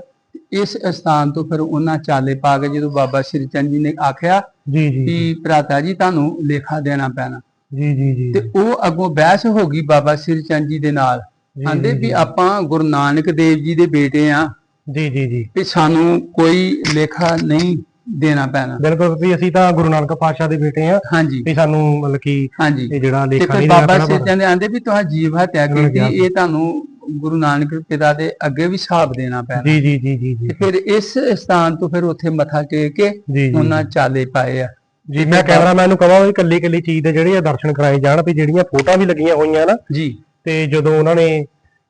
ਇਸ ਸਥਾਨ ਤੋਂ ਫਿਰ ਉਹਨਾਂ ਚਾਲੇ ਪਾ ਕੇ ਜਦੋਂ ਬਾਬਾ ਸ੍ਰੀ ਚੰਦ ਜੀ ਨੇ ਆਖਿਆ ਜੀ ਜੀ ਕਿ ਭਰਾਤਾ ਜੀ ਤੁਹਾਨੂੰ ਲੇਖਾ ਦੇਣਾ ਪੈਣਾ। ਜੀ ਜੀ ਜੀ। ਤੇ ਉਹ ਅੱਗੋਂ ਬਹਿਸ ਹੋ ਗਈ ਬਾਬਾ ਸ੍ਰੀ ਚੰਦ ਜੀ ਦੇ ਨਾਲ। ਜੀ, ਵੀ। ਆਪਾਂ ਗੁਰੂ ਨਾਨਕ ਦੇਵ ਜੀ ਦੇ ਬੇਟੇ ਆ। ਜੀ ਜੀ ਜੀ। ਤੇ ਸਾਨੂੰ ਕੋਈ ਲੇਖਾ ਨਹੀਂ ਦੇਣਾ ਪੈਣਾ। ਬਿਲਕੁਲ ਵੀ ਅਸੀਂ ਤਾਂ ਗੁਰੂ ਨਾਨਕ ਪਾਤਸ਼ਾਹ ਦੇ ਬੇਟੇ ਆ। ਹਾਂਜੀ। ਵੀ ਸਾਨੂੰ ਮਤਲਬ ਕਿ ਹਾਂਜੀ। ਇਹ ਜਿਹੜਾ ਲੇਖਾ ਨਹੀਂ ਬਾਬਾ ਦੇਣਾ ਸ੍ਰੀ ਪੈਣਾ ਚੰਦ ਆਂਦੇ ਵੀ ਤੁਹਾਂ ਜੀਵ ਹੱਤਿਆ ਕੀਤੀ ਇਹ ਤੁਹਾਨੂੰ ਗੁਰੂ ਨਾਨਕ ਪਿਤਾ ਦੇ ਅੱਗੇ ਵੀ ਹਿਸਾਬ ਦੇਣਾ ਪੈਣਾ। ਜੀ ਜੀ ਜੀ ਜੀ ਫਿਰ ਇਸ ਸਥਾਨ ਤੋਂ ਫਿਰ ਉੱਥੇ ਮੱਥਾ ਟੇਕ ਕੇ ਉਹਨਾਂ ਚਾਲੇ ਪਾਏ ਆ। ਜੀ ਮੈਂ ਕੈਮਰਾਮੈਨ ਨੂੰ ਕਹਾਂ ਵੀ ਕੱਲੀ ਕੱਲੀ ਚੀਜ਼ ਦੇ ਜਿਹੜੇ ਆ ਦਰਸ਼ਨ ਕਰਾਏ ਜਾਣ ਵੀ ਜਿਹੜੀਆਂ ਫੋਟੋਆਂ ਵੀ ਲੱਗੀਆਂ ਹੋਈਆਂ ਨਾ ਜੀ। ਤੇ ਜਦੋਂ ਉਹਨਾਂ ਨੇ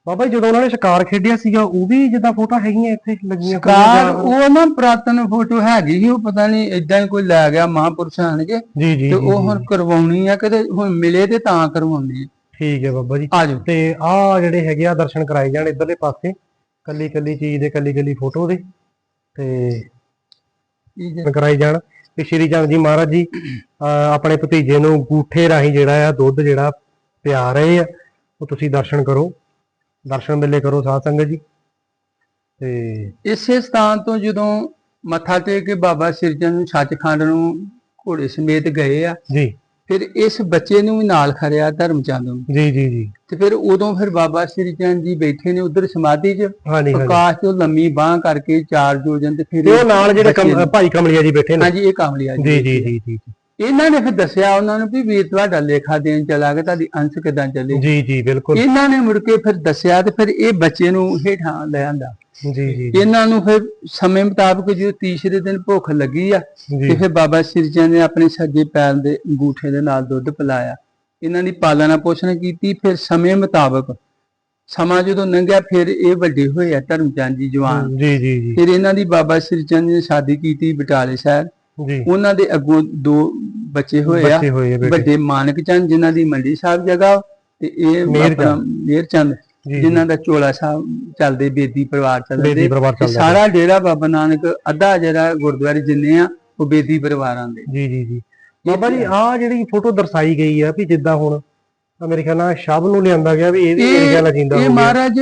ਬਾਬਾ ਜੀ ਜਦੋਂ ਉਹਨਾਂ ਨੇ ਸ਼ਿਕਾਰ ਖੇਡਿਆ ਸੀਗਾ ਉਹ ਵੀ ਜਿੱਦਾਂ ਫੋਟੋ ਹੈਗੀਆਂ ਇੱਥੇ ਲੱਗੀਆਂ ਕਾਰ ਉਹ ਨਾ ਪ੍ਰਾਤਨ ਫੋਟੋ ਹੈਗੀ ਸੀ ਉਹ ਪਤਾ ਨਹੀਂ ਇਦਾਂ ਹੀ ਕੋਈ ਲੈ ਗਿਆ ਮਹਾਂਪੁਰਸ਼ ਆਣਗੇ। ਜੀ ਜੀ ਤੇ ਉਹ। ਹੁਣ ਕਰਵਾਉਣੀ ਆ ਕਿਤੇ ਹੁਣ ਮਿਲੇ ਤੇ ਤਾਂ ਕਰਵਾਉਣੀ ਆ। ਠੀਕ ਹੈ ਬਾਬਾ ਜੀ। ਤੇ ਆਹ ਜਿਹੜੇ ਹੈਗੇ ਆ ਦਰਸ਼ਨ ਕਰਾਏ ਜਾਣ ਇਧਰਲੇ ਪਾਸੇ ਕੱਲੀ ਕੱਲੀ ਚੀਜ਼ ਦੇ ਕੱਲੀ ਕੱਲੀ ਫੋਟੋ ਦੇ ਤੇ ਕਰਾਈ ਜਾਣ। ਕਿ ਸ਼੍ਰੀ ਚੰਦ ਜੀ ਮਹਾਰਾਜ ਜੀ ਆਪਣੇ ਭਤੀਜੇ ਨੂੰ ਗੂਠੇ ਰਾਹੀਂ ਜਿਹੜਾ ਆ ਦੁੱਧ ਜਿਹੜਾ ਪਿਆ ਰਹੇ ਆ ਉਹ ਤੁਸੀਂ ਦਰਸ਼ਨ ਕਰੋ। ਦਰਸ਼ਨ ਮੇਲੇ ਕਰੋ ਸਾਧ ਸੰਗਤ ਜੀ। ਤੇ ਇਸੇ ਸਥਾਨ ਤੋਂ ਜਦੋਂ ਮੱਥਾ ਟੇਕ ਕੇ ਬਾਬਾ ਸਿਰਜਨ ਨੂੰ ਸੱਚਖੰਡ ਨੂੰ ਘੋੜੇ ਸਮੇਤ ਗਏ ਆ ਜੀ। ਫਿਰ ਇਸ ਬੱਚੇ ਨੂੰ ਵੀ ਨਾਲ ਖੜਿਆ ਧਰਮਚੰਦ ਨੂੰ। ਜੀ ਜੀ ਜੀ। ਤੇ ਫਿਰ ਉਦੋਂ ਫਿਰ ਬਾਬਾ ਸ੍ਰੀ ਚੰਦ ਜੀ ਬੈਠੇ ਨੇ ਉਧਰ ਸਮਾਧੀ 'ਚ। ਪ੍ਰਕਾਸ਼ ਤੋਂ ਲੰਮੀ ਬਾਹ ਕਰਕੇ ਚਾਰ ਜੋਜਨ ਤੇ ਫਿਰ ਉਹ ਨਾਲ ਜਿਹੜੇ ਭਾਈ ਕਮਲੀਆ ਜੀ ਬੈਠੇ ਨੇ। ਹਾਂਜੀ ਇਹ ਕਾਮਲੀਆ ਜੀ ਜੀ ਜੀ ਜੀ। ਇਹਨਾਂ ਨੇ ਫਿਰ ਦੱਸਿਆ ਉਹਨਾਂ ਨੂੰ ਵੀ ਵੀਰ ਤੁਹਾਡਾ ਲੇਖਾ ਦੇਣ ਚਲਾ ਗਿਆ ਤੁਹਾਡੀ ਅੰਸ਼ ਕਿਦਾਂ ਚੱਲੇ? ਜੀ ਜੀ ਬਿਲਕੁਲ। ਇਹਨਾਂ ਨੇ ਮੁੜ ਕੇ ਫਿਰ ਦੱਸਿਆ ਤੇ ਫਿਰ ਇਹ ਬੱਚੇ ਨੂੰ ਹੇਠਾਂ ਲੈ ਆਂਦਾ। ਜੀ ਜੀ ਇਹਨਾਂ ਨੂੰ ਫਿਰ ਸਮੇਂ ਮੁਤਾਬਕ ਜਦੋਂ ਤੀਸਰੇ ਦਿਨ ਭੁੱਖ ਲੱਗੀ ਆ ਤੇ ਫਿਰ ਬਾਬਾ ਸਿਰਜਨ ਨੇ ਆਪਣੇ ਸੱਜੇ ਪੈਰ ਦੇ ਅੰਗੂਠੇ ਦੇ ਨਾਲ ਦੁੱਧ ਪਿਲਾਇਆ। ਇਹਨਾਂ ਦੀ ਪਾਲਣਾ ਪੋਸ਼ਣ ਕੀਤੀ ਫਿਰ ਸਮੇਂ ਮੁਤਾਬਕ ਸਮਾਂ ਜਦੋਂ ਲੰਘਿਆ ਫਿਰ ਇਹ ਵੱਡੇ ਹੋਏ ਆ ਧਰਮਚੰਦ ਜੀ ਜਵਾਨ। ਜੀ ਜੀ ਜੀ। ਫਿਰ ਇਹਨਾਂ ਦੀ ਬਾਬਾ ਸਿਰਜਨ ਨੇ ਸ਼ਾਦੀ ਕੀਤੀ ਬਟਾਲੇ ਸ਼ਹਿਰ। ਉਹਨਾਂ ਦੇ ਅੱਗੋਂ ਦੋ ਬੱਚੇ ਹੋਏ ਆ। ਆ ਵੱਡੇ ਮਾਨਕ ਚੰਦ ਜਿਨ੍ਹਾਂ ਦੀ ਮੰਡੀ ਸਾਹਿਬ ਜਗ੍ਹਾ ਤੇ ਇਹ ਆਪਣਾ ਮੇਹਰ ਚੰਦ ਜਿਨ੍ਹਾਂ ਦਾ ਚੋਲਾ ਸਾਹਿਬ ਚੱਲਦੇ ਬੇਦੀ ਪਰਿਵਾਰ ਚੱਲਦੇ। ਸਾਰਾ ਡੇਰਾ ਬਾਬਾ ਨਾਨਕ ਅੱਧਾ ਜਿਹੜਾ ਗੁਰਦੁਆਰੇ ਜਿੰਨੇ ਆ ਉਹ ਬੇਦੀ ਪਰਿਵਾਰਾਂ ਦੇ। ਜੀ ਜੀ ਜੀ। ਬਾਬਾ ਜੀ ਆਹ ਜਿਹੜੀ ਫੋਟੋ ਦਰਸਾਈ ਗਈ ਆ ਵੀ ਜਿੱਦਾਂ ਹੁਣ ਮੇਰੇ ਖਿਆਲ ਨਾਲ ਸ਼ਬ ਨੂੰ ਲਿਆਂਦਾ ਗਿਆ ਵੀ ਇਹ ਵੀ ਮੇਰੇ ਖਿਆਲ ਨਾਲ ਜਿੰਦਾ ਇਹ ਹੋ ਗਿਆ ਮਹਾਰਾਜ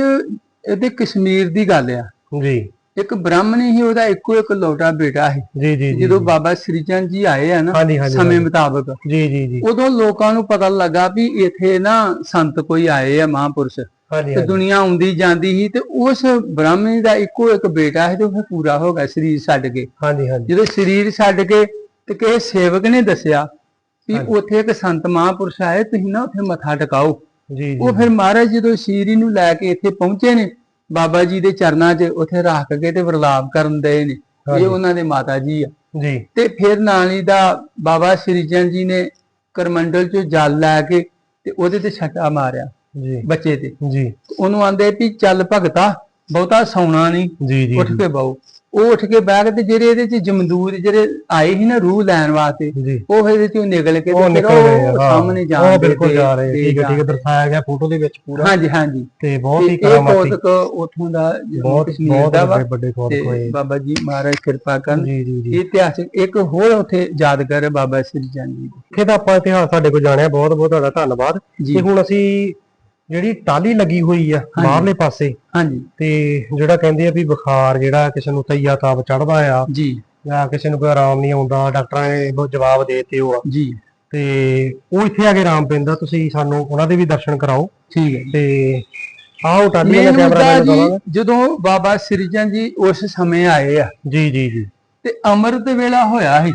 ਇਹਦੇ ਕਸ਼ਮੀਰ ਦੀ ਗੱਲ ਆ। ਜੀ। ਇੱਕ ਬ੍ਰਾਹਮਣੀ ਹੀ ਉਹਦਾ ਇੱਕੋ ਇੱਕ ਲੋਟਾ ਬੇਟਾ ਸੀ। ਜੀ ਜੀ ਜਦੋਂ ਬਾਬਾ ਸ੍ਰੀ ਚੰਦ ਜੀ ਆਏ ਆ ਨਾ ਸਮੇਂ ਮੁਤਾਬਕ। ਜੀ ਜੀ ਜੀ। ਉਦੋਂ ਲੋਕਾਂ ਨੂੰ ਪਤਾ ਲੱਗਾ ਵੀ ਇੱਥੇ ਨਾ ਸੰਤ ਕੋਈ ਆਏ ਆ ਮਹਾਂਪੁਰਸ਼। ਤੇ ਦੁਨੀਆ ਆਉਂਦੀ ਜਾਂਦੀ ਸੀ ਤੇ ਉਸ ਬ੍ਰਾਹਮਣੀ ਦਾ ਇੱਕੋ ਇੱਕ ਬੇਟਾ ਸੀ ਤੇ ਉਹ ਪੂਰਾ ਹੋ ਗਿਆ ਸਰੀਰ ਛੱਡ ਕੇ। ਹਾਂਜੀ ਹਾਂਜੀ। ਜਦੋਂ ਸਰੀਰ ਛੱਡ ਕੇ ਤੇ ਕਿਸੇ ਸੇਵਕ ਨੇ ਦੱਸਿਆ ਵੀ। ਉੱਥੇ ਇੱਕ ਸੰਤ ਮਹਾਂਪੁਰਸ਼ ਆਏ ਤੁਸੀਂ ਨਾ ਉੱਥੇ ਮੱਥਾ ਟਿਕਾਓ। ਜੀ ਜੀ ਉਹ ਫਿਰ ਮਹਾਰਾਜ ਜਦੋਂ ਸ਼ੀਰੀ ਨੂੰ ਲੈ ਕੇ ਇੱਥੇ ਪਹੁੰਚੇ ਨੇ ਬਾਬਾ ਜੀ ਦੇ ਚਰਨਾਂ 'ਚ ਉੱਥੇ ਰੱਖ ਕੇ ਤੇ ਵਰਲਾਪ ਕਰਨ ਦੇ ਨੇ। ਇਹ ਉਹਨਾਂ ਦੇ ਮਾਤਾ ਜੀ ਆ। ਜੀ। ਤੇ ਫਿਰ ਨਾਲੀ ਦਾ ਬਾਬਾ ਸ੍ਰੀ ਚੰਦ ਜੀ ਨੇ ਕਰਮੰਡਲ 'ਚੋਂ ਜਲ ਲੈ ਕੇ ਤੇ ਉਹਦੇ ਤੇ ਛੱਟਾ ਮਾਰਿਆ ਜੀ। ਬੱਚੇ ਤੇ। ਜੀ। ਉਹਨੂੰ ਆਂਦੇ ਵੀ ਚੱਲ ਭਗਤਾ ਬਹੁਤਾ ਸੌਣਾ ਨਹੀਂ ਜੀ ਜੀ ਉੱਠ ਕੇ ਬਾਉ ਉਹ ਉੱਠ ਕੇ ਕੇ ਤੇ ਜਿਹੜੇ ਇਹਦੇ ਚ ਜਮਦੂਰ ਜਿਹੜੇ ਆਏ ਸੀ ਨਾ ਰੂਹ ਲੈਣ ਵਾਸਤੇ ਉਹ ਇਹਦੇ ਚੋਂ ਨਿਕਲ ਕੇ ਉਹ ਗਏ ਸਾਹਮਣੇ ਜਾ ਉਹ ਬਿਲਕੁਲ ਜਾ ਰਹੇ ਠੀਕ ਹੈ ਠੀਕ ਹੈ ਦਰਸਾਇਆ ਗਿਆ ਫੋਟੋ ਦੇ ਵਿੱਚ ਪੂਰਾ। ਹਾਂਜੀ ਹਾਂਜੀ। ਤੇ ਬਹੁਤ ਹੀ ਕਰਾਮਾਤੀ ਕੌਤਕ ਉਥੋਂ ਦਾ ਬਹੁਤ ਬਹੁਤ ਵੱਡੇ ਵੱਡੇ ਤੇ ਹੋਏ। ਬਾਬਾ ਜੀ ਮਹਾਰਾਜ ਕਿਰਪਾ ਕਰਨ। ਇਤਿਹਾਸਕ ਇੱਕ ਹੋਰ ਉਥੇ ਯਾਦਗਾਰ ਬਾਬਾ ਸ੍ਰੀ ਚੰਦ ਜੀ ਦੀ। ਇੱਥੇ ਦਾ ਆਪਾਂ ਇਤਿਹਾਸ ਸਾਡੇ ਕੋਲ ਜਾਣਿਆ ਬਹੁਤ ਬਹੁਤ ਤੁਹਾਡਾ ਧੰਨਵਾਦ। ਤੇ ਹੁਣ ਅਸੀਂ ਜਿਹੜੀ ਟਾਲੀ ਲੱਗੀ ਹੋਈ ਆ ਬਾਹਰਲੇ ਪਾਸੇ ਹਾਂਜੀ। ਤੇ ਜਿਹੜਾ ਕਹਿੰਦੇ ਆ ਵੀ ਬੁਖਾਰ ਜਿਹੜਾ ਕਿਸੇ ਨੂੰ ਤਈਆ ਤਾਪ ਚੜਦਾ ਆ ਜੀ। ਜਾਂ ਕਿਸੇ ਨੂੰ ਕੋਈ ਆਰਾਮ ਨਹੀਂ ਆਉਂਦਾ ਡਾਕਟਰਾਂ ਨੇ ਜਵਾਬ ਦੇ ਦਿੱਤੇ ਉਹ ਜੀ। ਤੇ ਉਹ ਇੱਥੇ ਆ ਕੇ ਆਰਾਮ ਪੈਂਦਾ ਤੁਸੀਂ ਸਾਨੂੰ ਉਹਨਾਂ ਦੇ ਵੀ ਦਰਸ਼ਨ ਕਰਾਓ। ਠੀਕ ਹੈ ਤੇ ਆਹ ਟਾਲੀ ਦਾ ਕੈਮਰਾ ਦਵਾਂਗਾ ਜਦੋਂ ਬਾਬਾ ਸ੍ਰੀ ਚੰਦ ਜੀ ਉਸ ਸਮੇਂ ਆਏ ਆ ਜੀ ਜੀ ਜੀ। ਤੇ ਅੰਮ੍ਰਿਤ ਵੇਲਾ ਹੋਇਆ ਸੀ।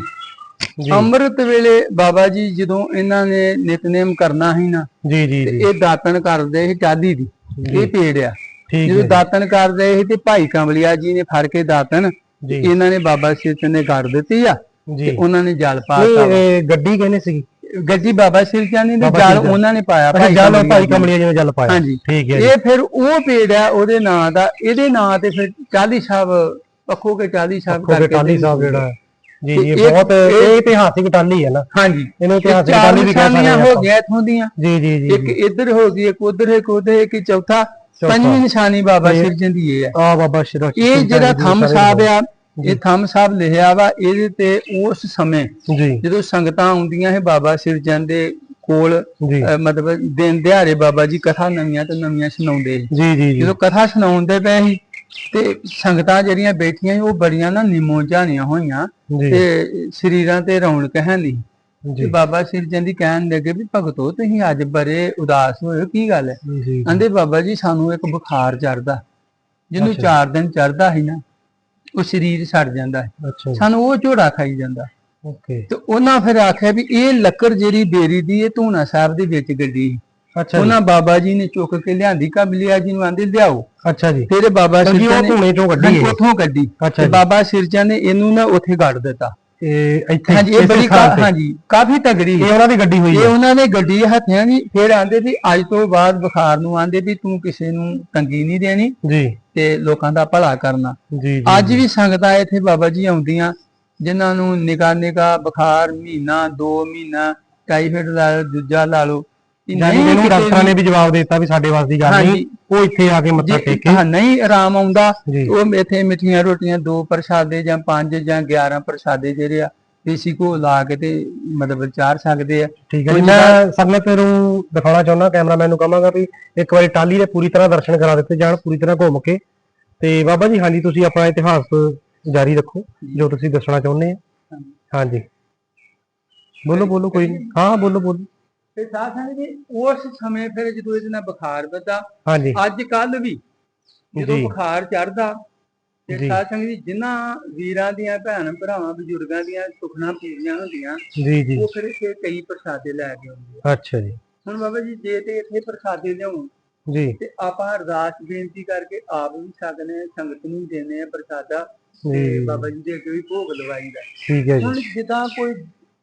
ਅੰਮ੍ਰਿਤ ਵੇਲੇ ਬਾਬਾ ਜੀ ਜਦੋਂ ਇਹਨਾਂ ਨੇ ਨਿਤਨੇਮ ਕਰਨਾ ਸੀ ਨਾ ਜੀ ਜੀ ਇਹ ਦਾਤਨ ਕਰਦੇ ਸੀ ਚਾਦੀ ਦੀ ਇਹ ਪੇੜ ਆ ਜਦੋਂ ਹੈ ਦਾਤਨ ਕਰ ਰਹੇ ਸੀ ਤੇ ਭਾਈ ਕਮਲਿਆ ਜੀ ਨੇ ਫੜ ਕੇ ਦਾਤਨ ਇਹਨਾਂ ਨੇ ਬਾਬਾ ਸਿਰ ਚੰਦ ਨੇ ਗੜ ਦਿੱਤੀ ਆ ਤੇ ਉਹਨਾਂ ਨੇ ਜਲ ਪਾਤਾ। ਇਹ ਗੱਡੀ ਕਹਿੰਦੇ ਸੀ ਗੱਜੀ ਬਾਬਾ ਸਿਰ ਚੰਦ ਨੇ ਜਲ। ਉਹਨਾਂ ਨੇ ਪਾਇਆ ਅੱਛਾ ਜਲ ਭਾਈ। ਕਮਲੀਆ ਜੀ ਨੇ ਜਲ ਪਾਇਆ। ਹਾਂਜੀ। ਠੀਕ ਹੈ ਇਹ ਫਿਰ ਉਹ ਪੇੜ ਆ ਉਹਦੇ ਨਾਂ ਦਾ ਇਹਦੇ ਨਾਂ ਤੇ ਫਿਰ ਚਾਲੀ ਸਾਹਿਬ ਪੱਖੋ ਕੇ ਚਾਲੀ ਸਾਹਿਬ ਕਰਕੇ ਟਾਲੀ ਸਾਹਿਬ ਜਿਹੜਾ ਹੈ। ਜੀ ਜੀ ਇਹ ਇਹ- ਬਹੁਤ ਇਹ- ਇਹ ਇਤਿਹਾਸਿਕ ਟਾਲੀ ਹੈ ਨਾ। ਹਾਂਜੀ। ਇਹਨੂੰ ਇਤਿਹਾਸਿਕ ਟਾਲੀ ਵੀ ਕਹਿ ਸਕਦੇ ਨਿਸ਼ਾਨੀਆਂ ਹਾਂ। ਗਈਆਂ ਇਥੋਂ ਦੀਆਂ। ਜੀ ਜੀ ਜੀ ਇੱਕ ਇੱਧਰ ਹੋ ਗਈ ਇੱਕ ਉਧਰ ਇੱਕ ਉਧਰ ਇੱਕ ਚੌਥਾ। ਪੰਜਵੀਂ ਨਿਸ਼ਾਨੀ ਬਾਬਾ ਇਹ- ਸਿਰਜਣ ਦੀ ਇਹ ਹੈ ਆ ਬਾਬਾ ਸ਼ਿਰਾ ਇਹ ਜਿਹੜਾ ਥੰਮ ਸਾਹਿਬ ਆ ਇਹ ਥੰਮ ਸਾਹਿਬ ਲਿਖਿਆ ਵਾ ਇਹਦੇ ਤੇ ਉਸ ਸਮੇਂ ਜਦੋਂ ਸੰਗਤਾਂ ਆਉਂਦੀਆਂ ਹੈ ਬਾਬਾ ਸਿਰਜਣ ਦੇ ਕੋਲ ਮਤਲਬ ਦਿਨ ਦਿਹਾੜੇ ਬਾਬਾ ਜੀ ਕਥਾ ਨਵੀਆਂ ਤੇ ਨਵੀਆਂ ਸੁਣਾਉਂਦੇ ਜੀ ਜੀ। ਜਦੋਂ ਕਥਾ ਸੁਣਾਉਂਦੇ ਪਏ ਸੀ ਤੇ ਸੰਗਤਾਂ ਜਿਹੜੀਆਂ ਬੈਠੀਆਂ ਸੀ ਉਹ ਬੜੀਆਂ ਨਾ ਨਿਮੋ ਝਾਣੀਆਂ ਹੋਈਆਂ ਜੀ। ਤੇ ਸਰੀਰਾਂ ਤੇ ਰੌਣਕ ਹੈ ਨਹੀਂ ਤੇ ਜੀ। ਬਾਬਾ ਸਿਰਜਣ ਦੀ ਕਹਿਣ ਲੱਗੇ ਵੀ ਭਗਤੋ ਤੁਸੀਂ ਅੱਜ ਬੜੇ ਉਦਾਸ ਹੋਏ ਹੋ, ਕੀ ਗੱਲ ਹੈ? ਜੀ। ਕਹਿੰਦੇ ਬਾਬਾ ਜੀ ਸਾਨੂੰ ਇੱਕ ਬੁਖਾਰ ਚੜਦਾ ਜਿਹਨੂੰ ਅੱਛਾ। 4 ਦਿਨ ਚੜਦਾ ਸੀ ਨਾ ਉਹ ਸਰੀਰ ਛੱਡ ਜਾਂਦਾ ਹੈ। ਅੱਛਾ। ਜੀ ਸਾਨੂੰ ਉਹ ਝੋੜਾ ਖਾਈ ਜਾਂਦਾ। ਓਕੇ। ਤੇ ਉਹਨਾਂ ਫਿਰ ਆਖਿਆ ਵੀ ਇਹ ਲੱਕੜ ਜਿਹੜੀ ਬੇਰੀ ਦੀ ਇਹ ਧੂਣਾ ਸਾਹਿਬ ਦੇ ਵਿੱਚ ਗੱਡੀ ਸੀ। ਅੱਛਾ ਉਹਨਾਂ ਬਾਬਾ ਜੀ ਨੇ ਚੁੱਕ ਕੇ ਲਿਆਂਦੀ ਕਬਲਿਆ ਜੀ ਨੂੰ ਆਂਦੇ ਲਿਆਓ। ਅੱਛਾ ਜੀ। ਇਹ ਬਾਬਾ ਸਿਰਜਾ ਨੇ ਧੂਣੇ ਚੋਂ ਕੱਢੀ ਹੈ ਉੱਥੋਂ ਕੱਢੀ। ਤੇ ਬਾਬਾ ਸਿਰਜਾ ਨੇ ਇਹਨੂੰ ਨਾ ਉੱਥੇ ਗੱਡ ਦਿੱਤਾ। ਇਹ ਇੱਥੇ ਹਾਂਜੀ ਇਹ ਬੜੀ। ਹਾਂਜੀ ਕਾਫੀ ਤਗੜੀ ਇਹ ਉਹਨਾਂ ਦੀ ਗੱਡੀ ਹੋਈ ਇਹ ਹੈ। ਉਹਨਾਂ ਨੇ ਗੱਡੀ ਹੱਥਿਆਂ ਦੀ ਫਿਰ ਆਂਦੇ ਵੀ ਅੱਜ ਤੋਂ ਬਾਅਦ ਬੁਖਾਰ ਨੂੰ ਆਂਦੇ ਵੀ ਤੂੰ ਕਿਸੇ ਨੂੰ ਤੰਗੀ ਨਹੀਂ ਦੇਣੀ ਜੀ। ਤੇ ਲੋਕਾਂ ਦਾ ਭਲਾ ਕਰਨਾ। ਜੀ ਜੀ ਅੱਜ ਵੀ ਸੰਗਤਾਂ ਇੱਥੇ ਬਾਬਾ ਜੀ ਆਉਂਦੀਆਂ ਜਿਨ੍ਹਾਂ ਨੂੰ ਨਿਕਾ ਨਿਕਾ ਬੁਖਾਰ ਮਹੀਨਾ 2 ਮਹੀਨਾ ਟਾਈਫਾਇਡ ਲਾ ਦੂਜਾ ਲਾ ਲਓ। ਨਹੀਂ ਇਹਨੂੰ ਡਾਕਟਰਾਂ ਨੇ ਵੀ ਜਵਾਬ ਦਿੱਤਾ ਵੀ ਸਾਡੇ ਵਾਸ ਦੀ ਗੱਲ ਨਹੀਂ। ਉਹ ਇੱਥੇ ਆ ਕੇ ਮੱਥਾ ਟੇਕੇ ਹਾਂ ਨਹੀਂ ਆਰਾਮ ਆਉਂਦਾ। ਉਹ ਇੱਥੇ ਮਿੱਠੀਆਂ ਰੋਟੀਆਂ ਦੋ ਪ੍ਰਸ਼ਾਦੇ ਜਾਂ ਪੰਜ ਜਾਂ 11 ਪ੍ਰਸ਼ਾਦੇ ਜਿਹੜੇ ਆ ਦੇਸੀ ਘੋ ਲਾ ਕੇ ਤੇ ਮਤਲਬ ਚਾਰ ਸਕਦੇ ਆ। ਠੀਕ ਹੈ ਮੈਂ ਸੰਗਤ ਨੂੰ ਦਿਖਾਉਣਾ ਚਾਹੁੰਦਾ ਕੈਮਰਾਮੈਨ ਨੂੰ ਕਹਾਂਗਾ ਵੀ ਇੱਕ ਵਾਰੀ ਟਾਲੀ ਦੇ ਪੂਰੀ ਤਰ੍ਹਾਂ ਦਰਸ਼ਨ ਕਰਾ ਦਿੱਤੇ ਜਾਣ ਪੂਰੀ ਤਰ੍ਹਾਂ ਘੁੰਮ ਕੇ। ਤੇ ਬਾਬਾ ਜੀ ਹਾਂਜੀ ਤੁਸੀਂ ਆਪਣਾ ਇਤਿਹਾਸ ਜਾਰੀ ਰੱਖੋ ਜੋ ਤੁਸੀਂ ਦੱਸਣਾ ਚਾਹੁੰਦੇ ਆ। ਹਾਂਜੀ। ਬੋਲੋ ਬੋਲੋ ਕੋਈ ਨਹੀਂ ਹਾਂ ਬੋਲੋ ਬੋਲੋ। ਤੇ ਸਾਥ ਸੰਗਤ ਜੀ ਉਸ ਸਮੇਂ ਫਿਰ ਜਦੋਂ ਇਹਦੇ ਨਾਲ ਬੁਖਾਰ ਵੱਧਾ ਹਾਂਜੀ। ਅੱਜ ਕੱਲ ਵੀ ਜਦੋਂ। ਬੁਖਾਰ ਚੜਦਾ ਤੇ। ਸਾਧ ਸੰਗਤ ਜੀ ਜਿਨ੍ਹਾਂ ਵੀਰਾਂ ਦੀਆਂ ਭੈਣ ਭਰਾਵਾਂ ਬਜ਼ੁਰਗਾਂ ਦੀਆਂ ਸੁਖਣਾ ਪੂਰੀਆਂ ਹੁੰਦੀਆਂ ਜੀ ਜੀ। ਉਹ ਫਿਰ ਇੱਥੇ ਕਈ ਪ੍ਰਸਾਦੇ ਲੈ ਕੇ ਆਉਂਦੇ। ਅੱਛਾ ਜੀ। ਹੁਣ ਬਾਬਾ ਜੀ ਜੇ ਤੇ ਇੱਥੇ ਪ੍ਰਸਾਦੇ ਲਿਆਉਣ ਜੀ। ਤੇ ਆਪਾਂ ਅਰਦਾਸ ਬੇਨਤੀ ਕਰਕੇ ਆਪ ਵੀ ਸਕਨੇ ਸੰਗਤ ਨੂੰ ਦਿੰਦੇ ਆ ਪ੍ਰਸਾਦਾ ਤੇ ਬਾਬਾ ਜੀ ਦੇ ਅੱਗੇ ਵੀ ਭੋਗ ਲਵਾਈਦਾ। ਠੀਕ ਹੈ ਜੀ। ਹੁਣ ਜਿੱਦਾਂ ਕੋਈ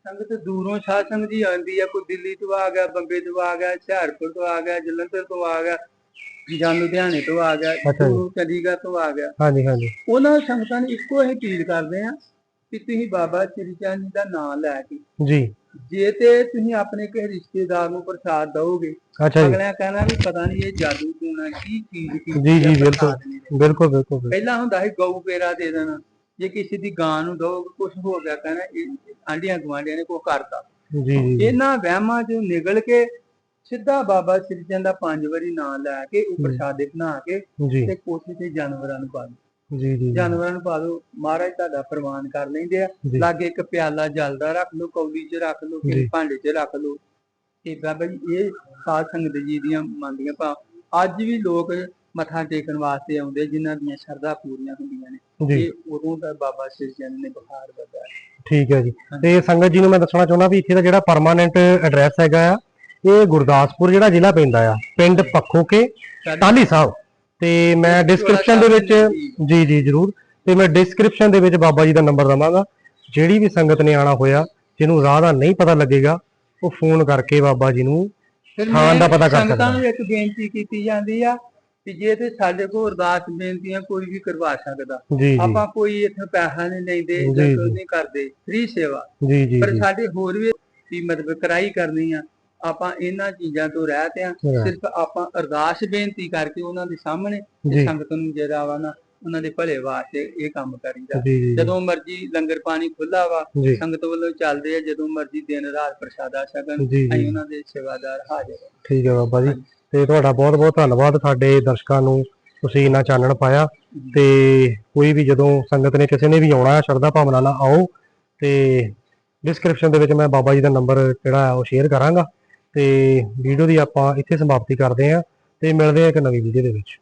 ਸੰਗਤ ਦੂਰੋਂ ਸਾਧ ਸੰਗਤ ਜੀ ਆਉਂਦੀ ਆ ਕੋਈ ਦਿੱਲੀ ਤੋਂ ਆ ਗਿਆ ਬੰਬੇ ਤੋਂ ਆ ਗਿਆ ਹੁਸ਼ਿਆਰਪੁਰ ਤੋਂ ਆ ਗਿਆ ਜਲੰਧਰ ਤੋਂ ਆ ਗਿਆ ਜਾਂ ਲੁਧਿਆਣੇ ਤੋਂ ਆ ਗਿਆ ਅੱਛਾ ਜੀ। ਚੰਡੀਗੜ੍ਹ ਤੋਂ ਆ ਗਿਆ ਹਾਂਜੀ ਹਾਂਜੀ ਉਹਨਾਂ ਸੰਗਤਾਂ ਨੂੰ ਇੱਕੋ ਹੀ ਅਪੀਲ ਕਰਦੇ ਆ ਕਿ ਤੁਸੀਂ ਬਾਬਾ ਸ੍ਰੀ ਚੰਦ ਜੀ ਦਾ ਨਾਮ ਲੈ ਕੇ ਜੀ ਜੇ ਤੇ ਤੁਸੀਂ ਆਪਣੇ ਕਿਸੇ ਰਿਸ਼ਤੇਦਾਰ ਨੂੰ ਪ੍ਰਸਾਦ ਦਿਓਗੇ ਅੱਛਾ ਜੀ ਅਗਲਿਆਂ ਕਹਿਣਾ ਵੀ ਪਤਾ ਨਹੀਂ ਇਹ ਜਾਦੂ ਟੂਣਾ ਕੀ ਚੀਜ਼ ਕੀ ਜੀ, ਜੀ, ਬਿਲਕੁਲ। ਬਿਲਕੁਲ ਬਿਲਕੁਲ ਬਿਲਕੁਲ। ਪਹਿਲਾਂ ਹੁੰਦਾ ਸੀ ਗਊ ਪੇਰਾ ਦੇ ਦੇਣਾ ਜੇ ਕਿਸੇ ਦੀ ਗਾਂ ਨੂੰ ਦੋ ਕੁਝ ਹੋ ਗਿਆ ਇਹ ਆਂਡੀਆਂ ਗਵਾਂਡੀਆਂ ਨੇ ਕੋ ਕਰਤਾ। ਜੀ ਜੀ ਜੀ। ਇਹਨਾਂ ਵਹਿਮਾਂ ਚੋਂ ਨਿਕਲ ਕੇ ਸਿੱਧਾ ਬਾਬਾ ਸ੍ਰੀ ਚੰਦ ਦਾ ਪੰਜ ਵਾਰੀ ਨਾਮ ਲੈ ਕੇ ਉਹ ਪ੍ਰਸ਼ਾਦੇ ਬਣਾ ਕੇ ਤੇ ਕੋਠੇ ਤੇ ਜਾਨਵਰਾਂ ਨੂੰ ਪਾ ਦਿਓ ਜੀ ਜੀ ਜਾਨਵਰਾਂ ਨੂੰ ਪਾ ਦਿਓ ਮਹਾਰਾਜ ਤੁਹਾਡਾ ਪ੍ਰਵਾਨ ਕਰ ਲੈਂਦੇ ਆ। ਲਾਗੇ ਇੱਕ ਪਿਆਲਾ ਜਲਦਾ ਰੱਖ ਲਓ ਕੌਲੀ 'ਚ ਰੱਖ ਲਓ ਕਿਸੇ। ਭਾਂਡੇ 'ਚ ਰੱਖ ਲਓ। ਤੇ ਬਾਬਾ ਜੀ ਇਹ ਸਾਧ ਸੰਗਤ ਜੀ ਦੀਆਂ ਮੰਨਦੀਆਂ ਭਾ ਅੱਜ ਵੀ ਲੋਕ ਮੱਥਾ ਟੇਕਣ ਵਾਸਤੇ ਆਉਂਦੇ ਜਿਨ੍ਹਾਂ ਦੀਆਂ ਸ਼ਰਧਾ ਪੂਰੀਆਂ ਹੁੰਦੀਆਂ ਨੇ। ਇਹ ਉਦੋਂ ਦਾ ਬਾਬਾ ਸ੍ਰੀ ਚੰਦ ਨੇ ਬੁਖਾਰ ਵਧਾ ਠੀਕ ਹੈ ਜੀ। ਤੇ ਸੰਗਤ ਜੀ ਨੂੰ ਮੈਂ ਦੱਸਣਾ ਚਾਹੁੰਦਾ ਵੀ ਇੱਥੇ ਦਾ ਜਿਹੜਾ ਪਰਮਾਨੈਂਟ ਐਡਰੈਸ ਹੈਗਾ ਆ ਇਹ ਗੁਰਦਾਸਪੁਰ ਜਿਹੜਾ ਜ਼ਿਲ੍ਹਾ ਪੈਂਦਾ ਆ ਪਿੰਡ ਪੱਖੋਕੇ ਟਾਲੀ ਸਾਹਿਬ। ਤੇ ਮੈਂ ਡਿਸਕ੍ਰਿਪਸ਼ਨ ਦੇ ਵਿੱਚ ਜੀ। ਜੀ ਜਰੂਰ। ਤੇ ਮੈਂ ਡਿਸਕ੍ਰਿਪਸ਼ਨ ਦੇ ਵਿੱਚ ਬਾਬਾ ਜੀ ਦਾ ਨੰਬਰ ਦਵਾਂਗਾ। ਜਿਹੜੀ ਵੀ ਸੰਗਤ ਨੇ ਆਣਾ ਹੋਇਆ ਜਿਹਨੂੰ ਰਾਹ ਦਾ ਨਹੀਂ ਪਤਾ ਲੱਗੇਗਾ ਉਹ ਫੋਨ ਕਰਕੇ ਬਾਬਾ ਜੀ ਨੂੰ ਫਿਰ ਥਾਂ ਦਾ ਪਤਾ ਕਰ ਸੰਗਤਾਂ। ਨੂੰ ਇੱਕ ਬੇਨਤੀ ਕੀਤੀ ਜਾਂਦੀ ਆ ਕਿ ਜੇ ਤੇ ਸਾਡੇ ਕੋਲ ਅਰਦਾਸ ਬੇਨਤੀਆਂ ਕੋਈ ਵੀ ਕਰਵਾ ਸਕਦਾ ਆਪਾਂ ਕੋਈ ਇੱਥੇ ਪੈਸਾ ਨਹੀਂ ਲੈਂਦੇ ਜੀ। ਕੁਝ ਨਹੀਂ ਕਰਦੇ ਫ੍ਰੀ ਸੇਵਾ। ਪਰ ਸਾਡੇ ਹੋਰ ਵੀ ਵੀ ਮਤਲਬ ਕਰਾਈ ਕਰਨੀ ਆ ਆਪਾਂ ਇਹਨਾਂ ਚੀਜ਼ਾਂ ਤੋਂ ਰਹਿਤ ਆ। ਸਿਰਫ ਆਪਾਂ ਅਰਦਾਸ ਬੇਨਤੀ ਕਰਕੇ ਉਹਨਾਂ ਦੇ ਸਾਹਮਣੇ। ਸੰਗਤ ਨੂੰ ਜਿਹੜਾ ਵਾ ਨਾ ਉਹਨਾਂ ਦੇ ਭਲੇ ਵਾਸਤੇ ਇਹ ਕੰਮ ਕਰੀਦਾ ਜਦੋਂ ਮਰਜ਼ੀ ਲੰਗਰ ਪਾਣੀ ਖੁੱਲਾ ਵਾ ਸੰਗਤ ਵੱਲੋਂ ਚੱਲਦੇ ਆ ਜਦੋਂ ਮਰਜ਼ੀ ਦਿਨ ਰਾਤ ਪ੍ਰਸ਼ਾਦਾ ਛਕਣ ਅਸੀਂ ਉਹਨਾਂ ਦੇ ਸੇਵਾਦਾਰ ਹਾਜ਼ਰ। ਠੀਕ ਹੈ ਬਾਬਾ ਜੀ। ਤੇ ਤੁਹਾਡਾ ਬਹੁਤ ਬਹੁਤ ਧੰਨਵਾਦ ਸਾਡੇ ਦਰਸ਼ਕਾਂ ਨੂੰ ਤੁਸੀਂ ਇੰਨਾ ਚਾਨਣ ਪਾਇਆ ਤੇ ਕੋਈ ਵੀ ਜਦੋਂ ਸੰਗਤ ਨੇ ਕਿਸੇ ਨੇ ਵੀ ਆਉਣਾ ਹੈ, ਸ਼ਰਧਾ ਭਾਵਨਾ ਨਾਲ ਆਓ ਤੇ ਡਿਸਕ੍ਰਿਪਸ਼ਨ ਦੇ ਵਿੱਚ ਮੈਂ ਬਾਬਾ ਜੀ ਦਾ ਨੰਬਰ ਜਿਹੜਾ ਹੈ, ਉਹ ਸ਼ੇਅਰ ਕਰਾਂਗਾ ਤੇ ਵੀਡੀਓ ਦੀ ਆਪਾਂ ਇੱਥੇ ਸਮਾਪਤੀ ਕਰਦੇ ਹਾਂ ਤੇ ਮਿਲਦੇ ਹਾਂ ਇੱਕ ਨਵੀਂ ਵੀਡੀਓ ਦੇ ਵਿੱਚ।